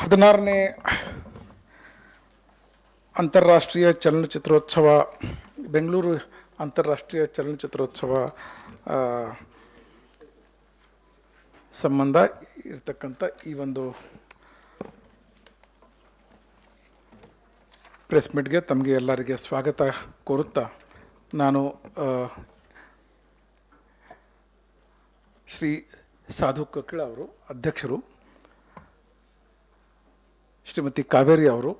ಹದಿನಾರನೇ ಅಂತಾರಾಷ್ಟ್ರೀಯ ಚಲನಚಿತ್ರೋತ್ಸವ, ಬೆಂಗಳೂರು ಅಂತಾರಾಷ್ಟ್ರೀಯ ಚಲನಚಿತ್ರೋತ್ಸವ ಸಂಬಂಧ ಇರತಕ್ಕಂಥ ಈ ಒಂದು ಪ್ರೆಸ್ ಮೀಟ್ಗೆ ತಮಗೆ ಎಲ್ಲರಿಗೆ ಸ್ವಾಗತ ಕೋರುತ್ತಾ ನಾನು ಶ್ರೀ ಸಾಧು ಕಕ್ಕಿಳ ಅವರು, ಅಧ್ಯಕ್ಷರು. ಶ್ರೀಮತಿ ಕಾವೇರಿ ಅವರು,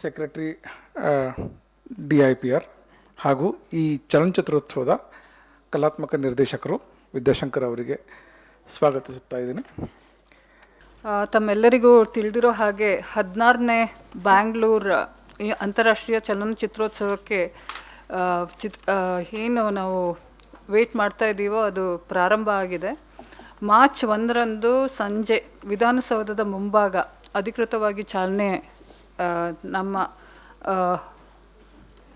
secretary D I P R ಹಾಗೂ ಈ ಚಲನಚಿತ್ರೋತ್ಸವದ ಕಲಾತ್ಮಕ ನಿರ್ದೇಶಕರು ವಿದ್ಯಾಶಂಕರ್ ಅವರಿಗೆ ಸ್ವಾಗತಿಸುತ್ತಾ ಇದ್ದೀನಿ. ತಮ್ಮೆಲ್ಲರಿಗೂ ತಿಳಿದಿರೋ ಹಾಗೆ ಹದಿನಾರನೇ ಬ್ಯಾಂಗ್ಳೂರ್ ಅಂತಾರಾಷ್ಟ್ರೀಯ ಚಲನಚಿತ್ರೋತ್ಸವಕ್ಕೆ ಚಿತ್ ಏನು ನಾವು ವೇಟ್ ಮಾಡ್ತಾ ಇದ್ದೀವೋ ಅದು ಪ್ರಾರಂಭ ಆಗಿದೆ. ಮಾರ್ಚ್ ಒಂದರಂದು ಸಂಜೆ ವಿಧಾನಸೌಧದ ಮುಂಭಾಗ ಅಧಿಕೃತವಾಗಿ ಚಾಲನೆ ನಮ್ಮ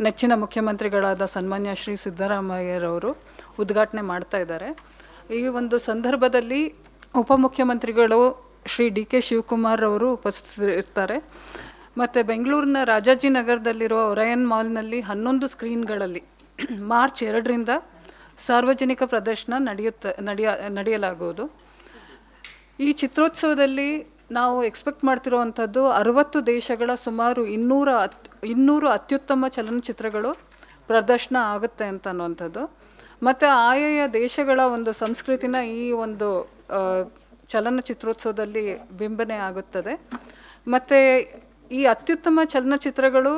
ನೆಚ್ಚಿನ ಮುಖ್ಯಮಂತ್ರಿಗಳಾದ ಸನ್ಮಾನ್ಯ ಶ್ರೀ ಸಿದ್ದರಾಮಯ್ಯರವರು ಉದ್ಘಾಟನೆ ಮಾಡ್ತಾ ಇದ್ದಾರೆ. ಈ ಒಂದು ಸಂದರ್ಭದಲ್ಲಿ ಉಪಮುಖ್ಯಮಂತ್ರಿಗಳು ಶ್ರೀ ಡಿ ಕೆ ಶಿವಕುಮಾರ್ ಅವರು ಉಪಸ್ಥಿತರಿರ್ತಾರೆ. ಮತ್ತು ಬೆಂಗಳೂರಿನ ರಾಜಾಜಿನಗರದಲ್ಲಿರುವ ಒರಯನ್ ಮಾಲ್ನಲ್ಲಿ ಹನ್ನೊಂದು ಸ್ಕ್ರೀನ್ಗಳಲ್ಲಿ ಮಾರ್ಚ್ ಎರಡರಿಂದ ಸಾರ್ವಜನಿಕ ಪ್ರದರ್ಶನ ನಡೆಯುತ್ತ, ನಡೆಯ, ನಡೆಯಲಾಗುವುದು. ಈ ಚಿತ್ರೋತ್ಸವದಲ್ಲಿ ನಾವು ಎಕ್ಸ್ಪೆಕ್ಟ್ ಮಾಡ್ತಿರುವಂಥದ್ದು ಅರವತ್ತು ದೇಶಗಳ ಸುಮಾರು ಇನ್ನೂರ ಹತ್ ಇನ್ನೂರು ಅತ್ಯುತ್ತಮ ಚಲನಚಿತ್ರಗಳು ಪ್ರದರ್ಶನ ಆಗುತ್ತೆ ಅಂತ ಅನ್ನುವಂಥದ್ದು. ಮತ್ತು ಆಯಾಯ ದೇಶಗಳ ಒಂದು ಸಂಸ್ಕೃತಿನ ಈ ಒಂದು ಚಲನಚಿತ್ರೋತ್ಸವದಲ್ಲಿ ಬಿಂಬನೆ ಆಗುತ್ತದೆ. ಮತ್ತು ಈ ಅತ್ಯುತ್ತಮ ಚಲನಚಿತ್ರಗಳು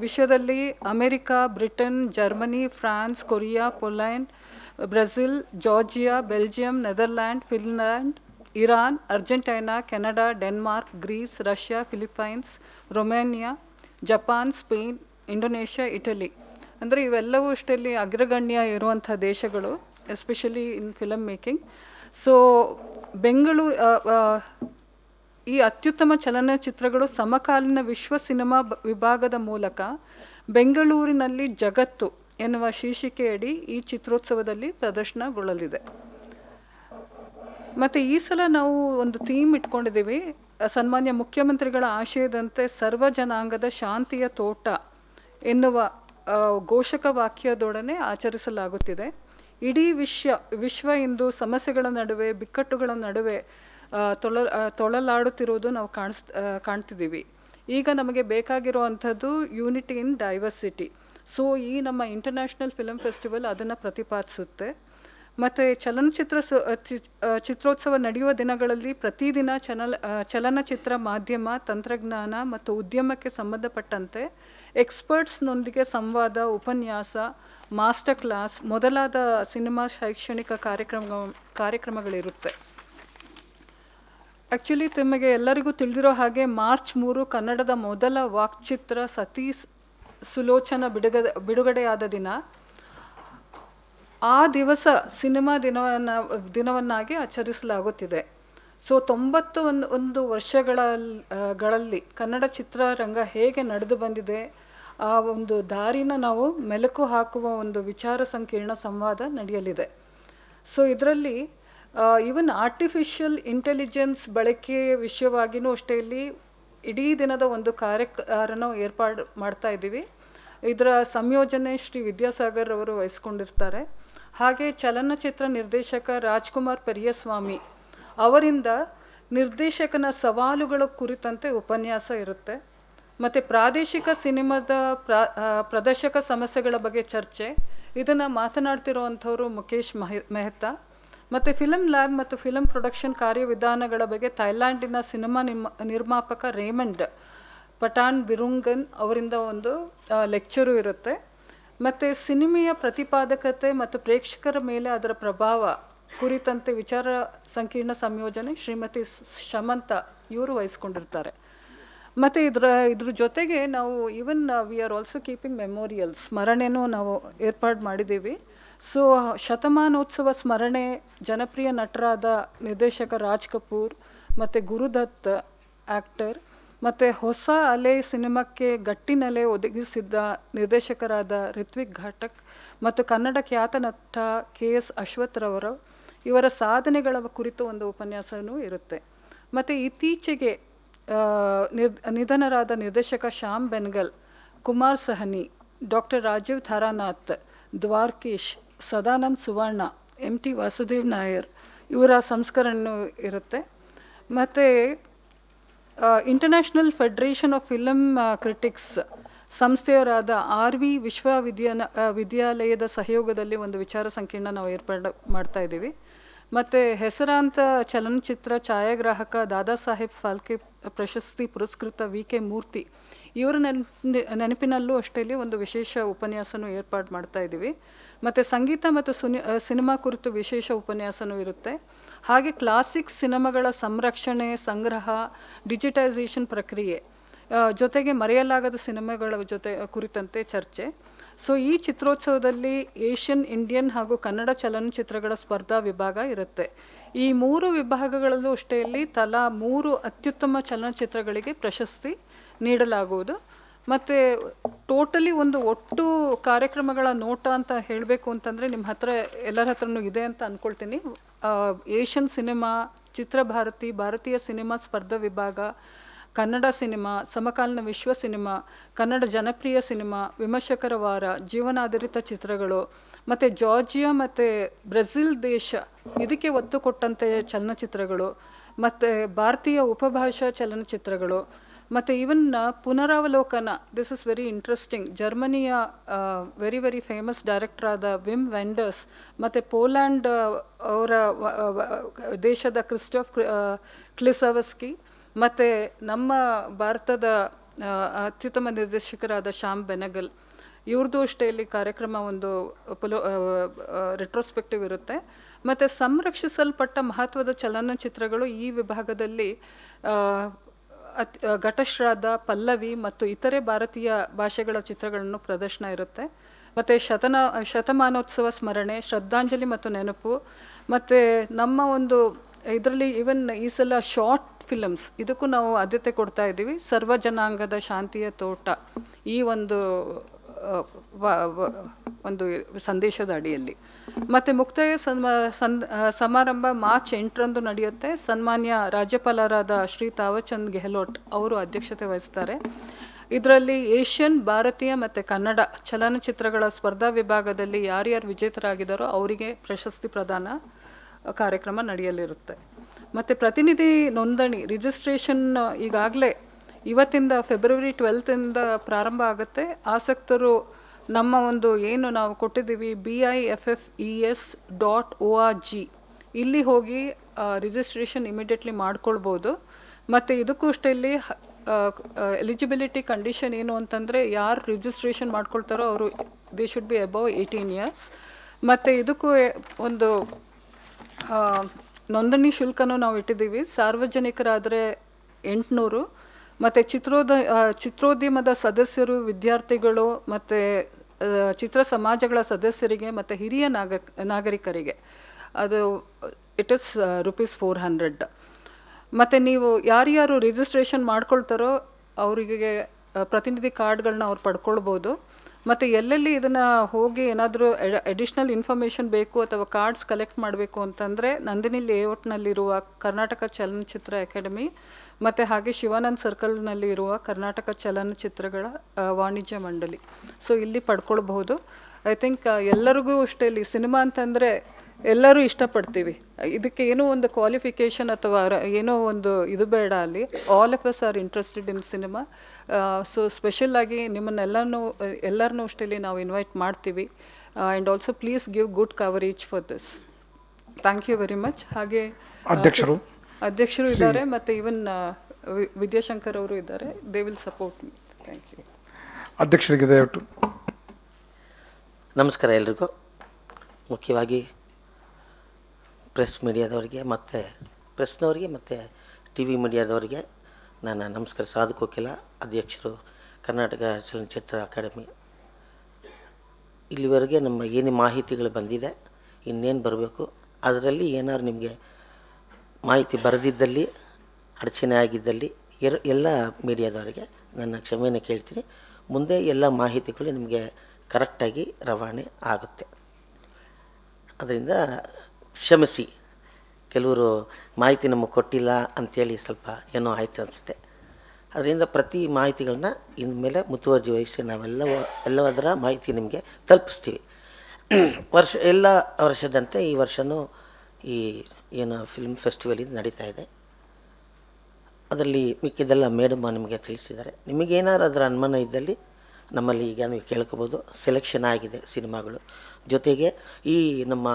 ವಿಶ್ವದಲ್ಲಿ America, Britain, Germany, France, Korea, Poland, Brazil, Georgia, Belgium, Netherland, Finland Iran, Argentina, Canada, Denmark, Greece, Russia Philippines Romania, Japan, Spain, Indonesia, Italy. ಅಂದರೆ ಇವೆಲ್ಲವೂ ಅಷ್ಟಲ್ಲಿ ಅಗ್ರಗಣ್ಯ ಇರುವಂಥ ದೇಶಗಳು, especially in film making. So Bengaluru ಈ ಅತ್ಯುತ್ತಮ ಚಲನಚಿತ್ರಗಳು ಸಮಕಾಲೀನ ವಿಶ್ವ ಸಿನಿಮಾ ವಿಭಾಗದ ಮೂಲಕ ಬೆಂಗಳೂರಿನಲ್ಲಿ ಜಗತ್ತು ಎನ್ನುವ ಶೀರ್ಷಿಕೆಯಡಿ ಈ ಚಿತ್ರೋತ್ಸವದಲ್ಲಿ ಪ್ರದರ್ಶನಗೊಳ್ಳಲಿದೆ. ಮತ್ತು ಈ ಸಲ ನಾವು ಒಂದು ಥೀಮ್ ಇಟ್ಕೊಂಡಿದ್ದೀವಿ ಸನ್ಮಾನ್ಯ ಮುಖ್ಯಮಂತ್ರಿಗಳ ಆಶಯದಂತೆ ಸರ್ವ ಜನಾಂಗದ ಶಾಂತಿಯ ತೋಟ ಎನ್ನುವ ಘೋಷಕ ವಾಕ್ಯದೊಡನೆ ಆಚರಿಸಲಾಗುತ್ತಿದೆ. ಇಡೀ ವಿಶ್ವ ವಿಶ್ವ ಇಂದು ಸಮಸ್ಯೆಗಳ ನಡುವೆ, ಬಿಕ್ಕಟ್ಟುಗಳ ನಡುವೆ ತೊಳ ತೊಳಲಾಡುತ್ತಿರುವುದು ನಾವು ಕಾಣಿಸ್ ಕಾಣ್ತಿದ್ದೀವಿ. ಈಗ ನಮಗೆ ಬೇಕಾಗಿರುವಂಥದ್ದು ಯೂನಿಟಿ ಇನ್ ಡೈವರ್ಸಿಟಿ ಸೊ ಈ ನಮ್ಮ ಇಂಟರ್ನ್ಯಾಷನಲ್ ಫಿಲಮ್ ಫೆಸ್ಟಿವಲ್ ಅದನ್ನು ಪ್ರತಿಪಾದಿಸುತ್ತೆ. ಮತ್ತು ಚಲನಚಿತ್ರ ಸ- ಚಿತ್ರೋತ್ಸವ ನಡೆಯುವ ದಿನಗಳಲ್ಲಿ ಪ್ರತಿದಿನ ಚನಲ್ ಚಲನಚಿತ್ರ ಮಾಧ್ಯಮ, ತಂತ್ರಜ್ಞಾನ ಮತ್ತು ಉದ್ಯಮಕ್ಕೆ ಸಂಬಂಧಪಟ್ಟಂತೆ ಎಕ್ಸ್ಪರ್ಟ್ಸ್ನೊಂದಿಗೆ ಸಂವಾದ, ಉಪನ್ಯಾಸ, ಮಾಸ್ಟರ್ ಕ್ಲಾಸ್ ಮೊದಲಾದ ಸಿನಿಮಾ ಶೈಕ್ಷಣಿಕ ಕಾರ್ಯಕ್ರಮ, ಕಾರ್ಯಕ್ರಮಗಳಿರುತ್ತೆ. ಆ್ಯಕ್ಚುಲಿ ತಮಗೆ ಎಲ್ಲರಿಗೂ ತಿಳಿದಿರೋ ಹಾಗೆ ಮಾರ್ಚ್ ಮೂರು ಕನ್ನಡದ ಮೊದಲ ವಾಕ್ಚಿತ್ರ ಸತೀ ಸ್- ಸುಲೋಚನ ಬಿಡುಗಡೆ, ಬಿಡುಗಡೆಯಾದ ದಿನ. ಆ ದಿವಸ ಸಿನಿಮಾ ದಿನವನ್ನು, ದಿನವನ್ನಾಗಿ ಆಚರಿಸಲಾಗುತ್ತಿದೆ. ಸೊ, ತೊಂಬತ್ತು ಒಂದು ಒಂದು ವರ್ಷಗಳಲ್ಲಿ ಕನ್ನಡ ಚಿತ್ರರಂಗ ಹೇಗೆ ನಡೆದು ಬಂದಿದೆ, ಆ ಒಂದು ದಾರಿನ ನಾವು ಮೆಲುಕು ಹಾಕುವ ಒಂದು ವಿಚಾರ ಸಂಕೀರ್ಣ ಸಂವಾದ ನಡೆಯಲಿದೆ. ಸೊ, ಇದರಲ್ಲಿ ಈವನ್ ಆರ್ಟಿಫಿಷಿಯಲ್ ಇಂಟೆಲಿಜೆನ್ಸ್ ಬಳಕೆ ವಿಷಯವಾಗಿಯೂ ಅಷ್ಟೇ ಇಲ್ಲಿ ಇಡೀ ದಿನದ ಒಂದು ಕಾರ್ಯಕಾರನ ಏರ್ಪಾಡು ಮಾಡ್ತಾ ಇದ್ದೀವಿ. ಇದರ ಸಂಯೋಜನೆ ಶ್ರೀ ವಿದ್ಯಾಸಾಗರ್ ಅವರು ವಹಿಸ್ಕೊಂಡಿರ್ತಾರೆ. ಹಾಗೆ ಚಲನಚಿತ್ರ ನಿರ್ದೇಶಕ ರಾಜ್ಕುಮಾರ್ ಪೆರಿಯಸ್ವಾಮಿ ಅವರಿಂದ ನಿರ್ದೇಶಕನ ಸವಾಲುಗಳ ಕುರಿತಂತೆ ಉಪನ್ಯಾಸ ಇರುತ್ತೆ. ಮತ್ತು ಪ್ರಾದೇಶಿಕ ಸಿನಿಮಾದ ಪ್ರ ಪ್ರದರ್ಶಕ ಸಮಸ್ಯೆಗಳ ಬಗ್ಗೆ ಚರ್ಚೆ, ಇದನ್ನು ಮಾತನಾಡ್ತಿರುವಂಥವರು ಮುಖೇಶ್ ಮಹೆ, ಮೆಹ್ತಾ. ಮತ್ತು ಫಿಲಮ್ ಲ್ಯಾಬ್ ಮತ್ತು ಫಿಲಮ್ ಪ್ರೊಡಕ್ಷನ್ ಕಾರ್ಯವಿಧಾನಗಳ ಬಗ್ಗೆ ಥೈಲ್ಯಾಂಡಿನ ಸಿನಿಮಾ ನಿಮ್ಮ ನಿರ್ಮಾಪಕ ರೇಮಂಡ್ ಪಠಾಣ್ ಬಿರುಂಗನ್ ಅವರಿಂದ ಒಂದು ಲೆಕ್ಚರು ಇರುತ್ತೆ. ಮತ್ತು ಸಿನಿಮೆಯ ಪ್ರತಿಪಾದಕತೆ ಮತ್ತು ಪ್ರೇಕ್ಷಕರ ಮೇಲೆ ಅದರ ಪ್ರಭಾವ ಕುರಿತಂತೆ ವಿಚಾರ ಸಂಕೀರ್ಣ ಸಂಯೋಜನೆ ಶ್ರೀಮತಿ ಶಮಂತ ಇವರು ವಹಿಸ್ಕೊಂಡಿರ್ತಾರೆ. ಮತ್ತು ಇದರ, ಇದ್ರ ಜೊತೆಗೆ ನಾವು even we are also keeping memorial ಸ್ಮರಣೆನೂ ನಾವು ಏರ್ಪಾಡು ಮಾಡಿದ್ದೀವಿ. ಸೊ ಶತಮಾನೋತ್ಸವ ಸ್ಮರಣೆ ಜನಪ್ರಿಯ ನಟರಾದ ನಿರ್ದೇಶಕ ರಾಜ್ ಕಪೂರ್ ಮತ್ತು ಗುರುದತ್ ಆ್ಯಕ್ಟರ್ ಮತ್ತು ಹೊಸ ಅಲೆ ಸಿನಿಮಾಕ್ಕೆ ಗಟ್ಟಿನಲೆ ಒದಗಿಸಿದ್ದ ನಿರ್ದೇಶಕರಾದ ರಿತ್ವಿಕ್ ಘಾಟಕ್ ಮತ್ತು ಕನ್ನಡ ಖ್ಯಾತ ನಟ ಕೆ ಎಸ್ ಅಶ್ವಥ್ರವರು ಇವರ ಸಾಧನೆಗಳ ಕುರಿತು ಒಂದು ಉಪನ್ಯಾಸವೂ ಇರುತ್ತೆ. ಮತ್ತು ಇತ್ತೀಚೆಗೆ ನಿರ್, ನಿಧನರಾದ ನಿರ್ದೇಶಕ Shyam Benegal, Kumar Sahni, doctor Rajeev Taranath, Dwarakish, Sadanand Suvarna, M T Vasudev Nair ಇವರ ಸಂಸ್ಕರಣೆ ಇರುತ್ತೆ. ಮತ್ತು international federation of film critics ಸಂಸ್ಥೆಯವರಾದ R V ವಿಶ್ವವಿದ್ಯಾನ ವಿದ್ಯಾಲಯದ ಸಹಯೋಗದಲ್ಲಿ ಒಂದು ವಿಚಾರ ಸಂಕೀರ್ಣ ನಾವು ಏರ್ಪಾಡು ಮಾಡ್ತಾ ಇದ್ದೀವಿ. ಮತ್ತು ಹೆಸರಾಂತ ಚಲನಚಿತ್ರ ಛಾಯಾಗ್ರಾಹಕ ದಾದಾ ಸಾಹೇಬ್ ಫಾಲ್ಕೆ ಪ್ರಶಸ್ತಿ ಪುರಸ್ಕೃತ ವಿ ಕೆ ಮೂರ್ತಿ, ಇವರ ನೆನಪಿ, ನೆನಪಿನಲ್ಲೂ ಅಷ್ಟೇ ಒಂದು ವಿಶೇಷ ಉಪನ್ಯಾಸನೂ ಏರ್ಪಾಡು ಮಾಡ್ತಾ ಇದ್ದೀವಿ. ಮತ್ತು ಸಂಗೀತ ಮತ್ತು ಸುನಿ ಸಿನಿಮಾ ಕುರಿತು ವಿಶೇಷ ಉಪನ್ಯಾಸನೂ ಇರುತ್ತೆ. ಹಾಗೆ ಕ್ಲಾಸಿಕ್ ಸಿನಿಮಾಗಳ ಸಂರಕ್ಷಣೆ, ಸಂಗ್ರಹ ಡಿಜಿಟೈಸೇಷನ್ ಪ್ರಕ್ರಿಯೆ ಜೊತೆಗೆ ಮರೆಯಲಾಗದ ಸಿನಿಮಾಗಳ ಜೊತೆ ಕುರಿತಂತೆ ಚರ್ಚೆ. ಸೊ ಈ ಚಿತ್ರೋತ್ಸವದಲ್ಲಿ ಏಷ್ಯನ್ ಇಂಡಿಯನ್ ಹಾಗೂ ಕನ್ನಡ ಚಲನಚಿತ್ರಗಳ ಸ್ಪರ್ಧಾ ವಿಭಾಗ ಇರುತ್ತೆ. ಈ ಮೂರು ವಿಭಾಗಗಳಲ್ಲೂ ಅಷ್ಟೇ ಇಲ್ಲಿ ತಲಾ ಮೂರು ಅತ್ಯುತ್ತಮ ಚಲನಚಿತ್ರಗಳಿಗೆ ಪ್ರಶಸ್ತಿ ನೀಡಲಾಗುವುದು. ಮತ್ತು ಟೋಟಲಿ ಒಂದು ಒಟ್ಟು ಕಾರ್ಯಕ್ರಮಗಳ ನೋಟ ಅಂತ ಹೇಳಬೇಕು ಅಂತಂದರೆ ನಿಮ್ಮ ಹತ್ರ ಎಲ್ಲರ ಹತ್ರನೂ ಇದೆ ಅಂತ ಅಂದ್ಕೊಳ್ತೀನಿ ಏಷ್ಯನ್ ಸಿನಿಮಾ, ಚಿತ್ರಭಾರತಿ, ಭಾರತೀಯ ಸಿನಿಮಾ ಸ್ಪರ್ಧಾ ವಿಭಾಗ, ಕನ್ನಡ ಸಿನಿಮಾ, ಸಮಕಾಲೀನ ವಿಶ್ವ ಸಿನಿಮಾ, ಕನ್ನಡ ಜನಪ್ರಿಯ ಸಿನಿಮಾ, ವಿಮರ್ಶಕರ ವಾರ, ಜೀವನಾಧಾರಿತ ಚಿತ್ರಗಳು, ಮತ್ತು ಜಾರ್ಜಿಯಾ ಮತ್ತು ಬ್ರೆಜಿಲ್ ದೇಶ ಇದಕ್ಕೆ ಒತ್ತು ಕೊಟ್ಟಂತೆ ಚಲನಚಿತ್ರಗಳು, ಮತ್ತು ಭಾರತೀಯ ಉಪಭಾಷಾ ಚಲನಚಿತ್ರಗಳು ಮತ್ತು ಇವನ್ ಪುನರಾವಲೋಕನ ದಿಸ್ ಇಸ್ ವೆರಿ ಇಂಟ್ರೆಸ್ಟಿಂಗ್ ಜರ್ಮನಿಯ ವೆರಿ ವೆರಿ ಫೇಮಸ್ ಡೈರೆಕ್ಟರ್ ಆದ ವಿಮ್ ವೆಂಡರ್ಸ್ ಮತ್ತು ಪೋಲ್ಯಾಂಡ್ ಅವರ ವ- ವ- ದೇಶದ ಕ್ರಿಸ್ಟೋಫ್ ಕ್ಲಿಸವಸ್ಕಿ ಮತ್ತು ನಮ್ಮ ಭಾರತದ ಆ, ಅತ್ಯುತ್ತಮ ನಿರ್ದೇಶಕರಾದ ಶ್ಯಾಮ್ ಬೆನಗಲ್ ಇವ್ರದ್ದು ಅಷ್ಟೇ ಇಲ್ಲಿ ಕಾರ್ಯಕ್ರಮ ಒಂದು ಪುಲೋ ರೆಟ್ರೋಸ್ಪೆಕ್ಟಿವ್ ಇರುತ್ತೆ. ಮತ್ತು ಸಂರಕ್ಷಿಸಲ್ಪಟ್ಟ ಮಹತ್ವದ ಚಲನಚಿತ್ರಗಳು ಈ ವಿಭಾಗದಲ್ಲಿ ಅತ್ ಆ, ಘಟಶ್ರಾದ್ದ ಪಲ್ಲವಿ ಮತ್ತು ಇತರೆ ಭಾರತೀಯ ಭಾಷೆಗಳ ಚಿತ್ರಗಳನ್ನು ಪ್ರದರ್ಶನ ಇರುತ್ತೆ. ಮತ್ತು ಶತನ ಶತಮಾನೋತ್ಸವ ಸ್ಮರಣೆ ಶ್ರದ್ಧಾಂಜಲಿ ಮತ್ತು ನೆನಪು. ಮತ್ತು ನಮ್ಮ ಒಂದು ಇದರಲ್ಲಿ ಈವನ್ ಈ ಸಲ ಶಾರ್ಟ್ ಫಿಲಮ್ಸ್ ಇದಕ್ಕೂ ನಾವು ಆದ್ಯತೆ ಕೊಡ್ತಾ ಇದ್ದೀವಿ. ಸರ್ವ ಜನಾಂಗದ ಶಾಂತಿಯ ತೋಟ ಈ ಒಂದು ಒಂದು ಸಂದೇಶದ ಅಡಿಯಲ್ಲಿ. ಮತ್ತು ಮುಕ್ತಾಯ ಸಮಾರಂಭ ಮಾರ್ಚ್ ಎಂಟರಂದು ನಡೆಯುತ್ತೆ. ಸನ್ಮಾನ್ಯ ರಾಜ್ಯಪಾಲರಾದ ಶ್ರೀ ತಾವಚಂದ್ ಗೆಹ್ಲೋಟ್ ಅವರು ಅಧ್ಯಕ್ಷತೆ ವಹಿಸ್ತಾರೆ. ಇದರಲ್ಲಿ ಏಷ್ಯನ್, ಭಾರತೀಯ ಮತ್ತು ಕನ್ನಡ ಚಲನಚಿತ್ರಗಳ ಸ್ಪರ್ಧಾ ವಿಭಾಗದಲ್ಲಿ ಯಾರ್ಯಾರು ವಿಜೇತರಾಗಿದ್ದಾರೋ ಅವರಿಗೆ ಪ್ರಶಸ್ತಿ ಪ್ರದಾನ ಕಾರ್ಯಕ್ರಮ ನಡೆಯಲಿರುತ್ತೆ. ಮತ್ತು ಪ್ರತಿನಿಧಿ ನೋಂದಣಿ, ರಿಜಿಸ್ಟ್ರೇಷನ್ ಈಗಾಗಲೇ ಇವತ್ತಿಂದ ಫೆಬ್ರವರಿ ಟ್ವೆಲ್ತಿಂದ ಪ್ರಾರಂಭ ಆಗುತ್ತೆ. ಆಸಕ್ತರು, ನಮ್ಮ ಒಂದು ಏನು ನಾವು ಕೊಟ್ಟಿದ್ದೀವಿ B I F F E S dot O R G ಇಲ್ಲಿ ಹೋಗಿ ರಿಜಿಸ್ಟ್ರೇಷನ್ ಇಮಿಡಿಯೇಟ್ಲಿ ಮಾಡ್ಕೊಳ್ಬೋದು. ಮತ್ತು ಇದಕ್ಕೂ ಅಷ್ಟೇ ಇಲ್ಲಿ ಎಲಿಜಿಬಿಲಿಟಿ ಕಂಡೀಷನ್ ಏನು ಅಂತಂದರೆ, ಯಾರು ರಿಜಿಸ್ಟ್ರೇಷನ್ ಮಾಡ್ಕೊಳ್ತಾರೋ ಅವರು they should be above eighteen years ಮತ್ತು ಇದಕ್ಕೂ ಒಂದು ನೋಂದಣಿ ಶುಲ್ಕನೂ ನಾವು ಇಟ್ಟಿದ್ದೀವಿ. ಸಾರ್ವಜನಿಕರಾದರೆ ಎಂಟುನೂರು. ಮತ್ತು ಚಿತ್ರೋದ ಚಿತ್ರೋದ್ಯಮದ ಸದಸ್ಯರು, ವಿದ್ಯಾರ್ಥಿಗಳು, ಮತ್ತು ಚಿತ್ರ ಸಮಾಜಗಳ ಸದಸ್ಯರಿಗೆ, ಮತ್ತು ಹಿರಿಯ ನಾಗ, ನಾಗರಿಕರಿಗೆ. ಅದು it is rupees four hundred ಮತ್ತು ನೀವು ಯಾರ್ಯಾರು ರಿಜಿಸ್ಟ್ರೇಷನ್ ಮಾಡ್ಕೊಳ್ತಾರೋ ಅವರಿಗೆ ಪ್ರತಿನಿಧಿ ಕಾರ್ಡ್ಗಳನ್ನ ಅವ್ರು ಪಡ್ಕೊಳ್ಬೋದು. ಮತ್ತು ಎಲ್ಲೆಲ್ಲಿ ಇದನ್ನು ಹೋಗಿ ಏನಾದರೂ ಅಡಿಷ್ನಲ್ ಇನ್ಫಾರ್ಮೇಷನ್ ಬೇಕು ಅಥವಾ ಕಾರ್ಡ್ಸ್ ಕಲೆಕ್ಟ್ ಮಾಡಬೇಕು ಅಂತಂದರೆ ನಂದಿನಿ ಲೇಔಟ್ನಲ್ಲಿರುವ ಕರ್ನಾಟಕ ಚಲನಚಿತ್ರ ಅಕಾಡೆಮಿ ಮತ್ತು ಹಾಗೆ ಶಿವಾನಂದ್ ಸರ್ಕಲ್ನಲ್ಲಿ ಇರುವ ಕರ್ನಾಟಕ ಚಲನಚಿತ್ರಗಳ ವಾಣಿಜ್ಯ ಮಂಡಳಿ. ಸೊ ಇಲ್ಲಿ ಪಡ್ಕೊಳ್ಬಹುದು. ಐ ಥಿಂಕ್ ಎಲ್ಲರಿಗೂ ಅಷ್ಟೇ ಇಲ್ಲಿ ಸಿನಿಮಾ ಅಂತಂದರೆ ಎಲ್ಲರೂ ಇಷ್ಟಪಡ್ತೀವಿ. ಇದಕ್ಕೆ ಏನೋ ಒಂದು ಕ್ವಾಲಿಫಿಕೇಷನ್ ಅಥವಾ ಏನೋ ಒಂದು ಇದು ಬೇಡ ಅಲ್ಲಿ. All of us are interested in cinema so ಸ್ಪೆಷಲ್ಲಾಗಿ ನಿಮ್ಮನ್ನೆಲ್ಲನೂ, ಎಲ್ಲರನ್ನೂ ಅಷ್ಟೇ ನಾವು ಇನ್ವೈಟ್ ಮಾಡ್ತೀವಿ. And also please give good coverage for this thank you very much ಹಾಗೆ ಅಧ್ಯಕ್ಷರು. ಅಧ್ಯಕ್ಷರು ಇದ್ದಾರೆ ಮತ್ತು ಇವನ್ ವಿದ್ಯಾಶಂಕರ್ ಅವರು ಇದ್ದಾರೆ. They will support me thank you ಅಧ್ಯಕ್ಷರಿಗೆ ದಯವಿಟ್ಟು. ನಮಸ್ಕಾರ ಎಲ್ರಿಗೂ. ಮುಖ್ಯವಾಗಿ ಪ್ರೆಸ್ ಮೀಡಿಯಾದವರಿಗೆ ಮತ್ತು ಪ್ರೆಸ್ನವರಿಗೆ ಮತ್ತು ಟಿ ವಿ ಮೀಡಿಯಾದವರಿಗೆ ನಾನು ನಮಸ್ಕಾರ. ಸಾಧು ಕೋಕಿಲ ಅಧ್ಯಕ್ಷರು ಕರ್ನಾಟಕ ಚಲನಚಿತ್ರ ಅಕಾಡೆಮಿ. ಇಲ್ಲಿವರೆಗೆ ನಮ್ಮ ಏನು ಮಾಹಿತಿಗಳು ಬಂದಿದೆ ಇನ್ನೇನು ಬರಬೇಕು ಅದರಲ್ಲಿ ಏನಾದ್ರು ನಿಮಗೆ ಮಾಹಿತಿ ಬರೆದಿದ್ದಲ್ಲಿ, ಅಡಚಣೆ ಆಗಿದ್ದಲ್ಲಿ ಎರ, ಎಲ್ಲ ಮೀಡಿಯಾದವರಿಗೆ ನನ್ನ ಕ್ಷಮೆಯನ್ನು ಕೇಳ್ತೀನಿ. ಮುಂದೆ ಎಲ್ಲ ಮಾಹಿತಿಗಳು ನಿಮಗೆ ಕರೆಕ್ಟಾಗಿ ರವಾನೆ ಆಗುತ್ತೆ. ಅದರಿಂದ ಕ್ಷಮಿಸಿ. ಕೆಲವರು ಮಾಹಿತಿ ನಮಗೆ ಕೊಟ್ಟಿಲ್ಲ ಅಂಥೇಳಿ ಸ್ವಲ್ಪ ಏನೋ ಆಯಿತು ಅನಿಸುತ್ತೆ. ಅದರಿಂದ ಪ್ರತಿ ಮಾಹಿತಿಗಳನ್ನ ಇನ್ಮೇಲೆ ಮುತುವರ್ಜಿ ವಹಿಸಿ ನಾವೆಲ್ಲ ಎಲ್ಲವಾದರ ಮಾಹಿತಿ ನಿಮಗೆ ತಲುಪಿಸ್ತೀವಿ. ವರ್ಷ, ಎಲ್ಲ ವರ್ಷದಂತೆ ಈ ವರ್ಷವೂ ಈ ಏನು ಫಿಲ್ಮ್ ಫೆಸ್ಟಿವಲ್ ಇದು ನಡೀತಾ ಇದೆ. ಅದರಲ್ಲಿ ಮಿಕ್ಕಿದೆಲ್ಲ ಮೇಡಮ್ಮ ನಿಮಗೆ ತಿಳಿಸಿದ್ದಾರೆ. ನಿಮಗೇನಾದ್ರು ಅದರ ಅನುಮಾನ ಇದ್ದಲ್ಲಿ ನಮ್ಮಲ್ಲಿ ಈಗ ನೀವು ಕೇಳ್ಕೋಬೋದು. ಸೆಲೆಕ್ಷನ್ ಆಗಿದೆ ಸಿನಿಮಾಗಳು. ಜೊತೆಗೆ ಈ ನಮ್ಮ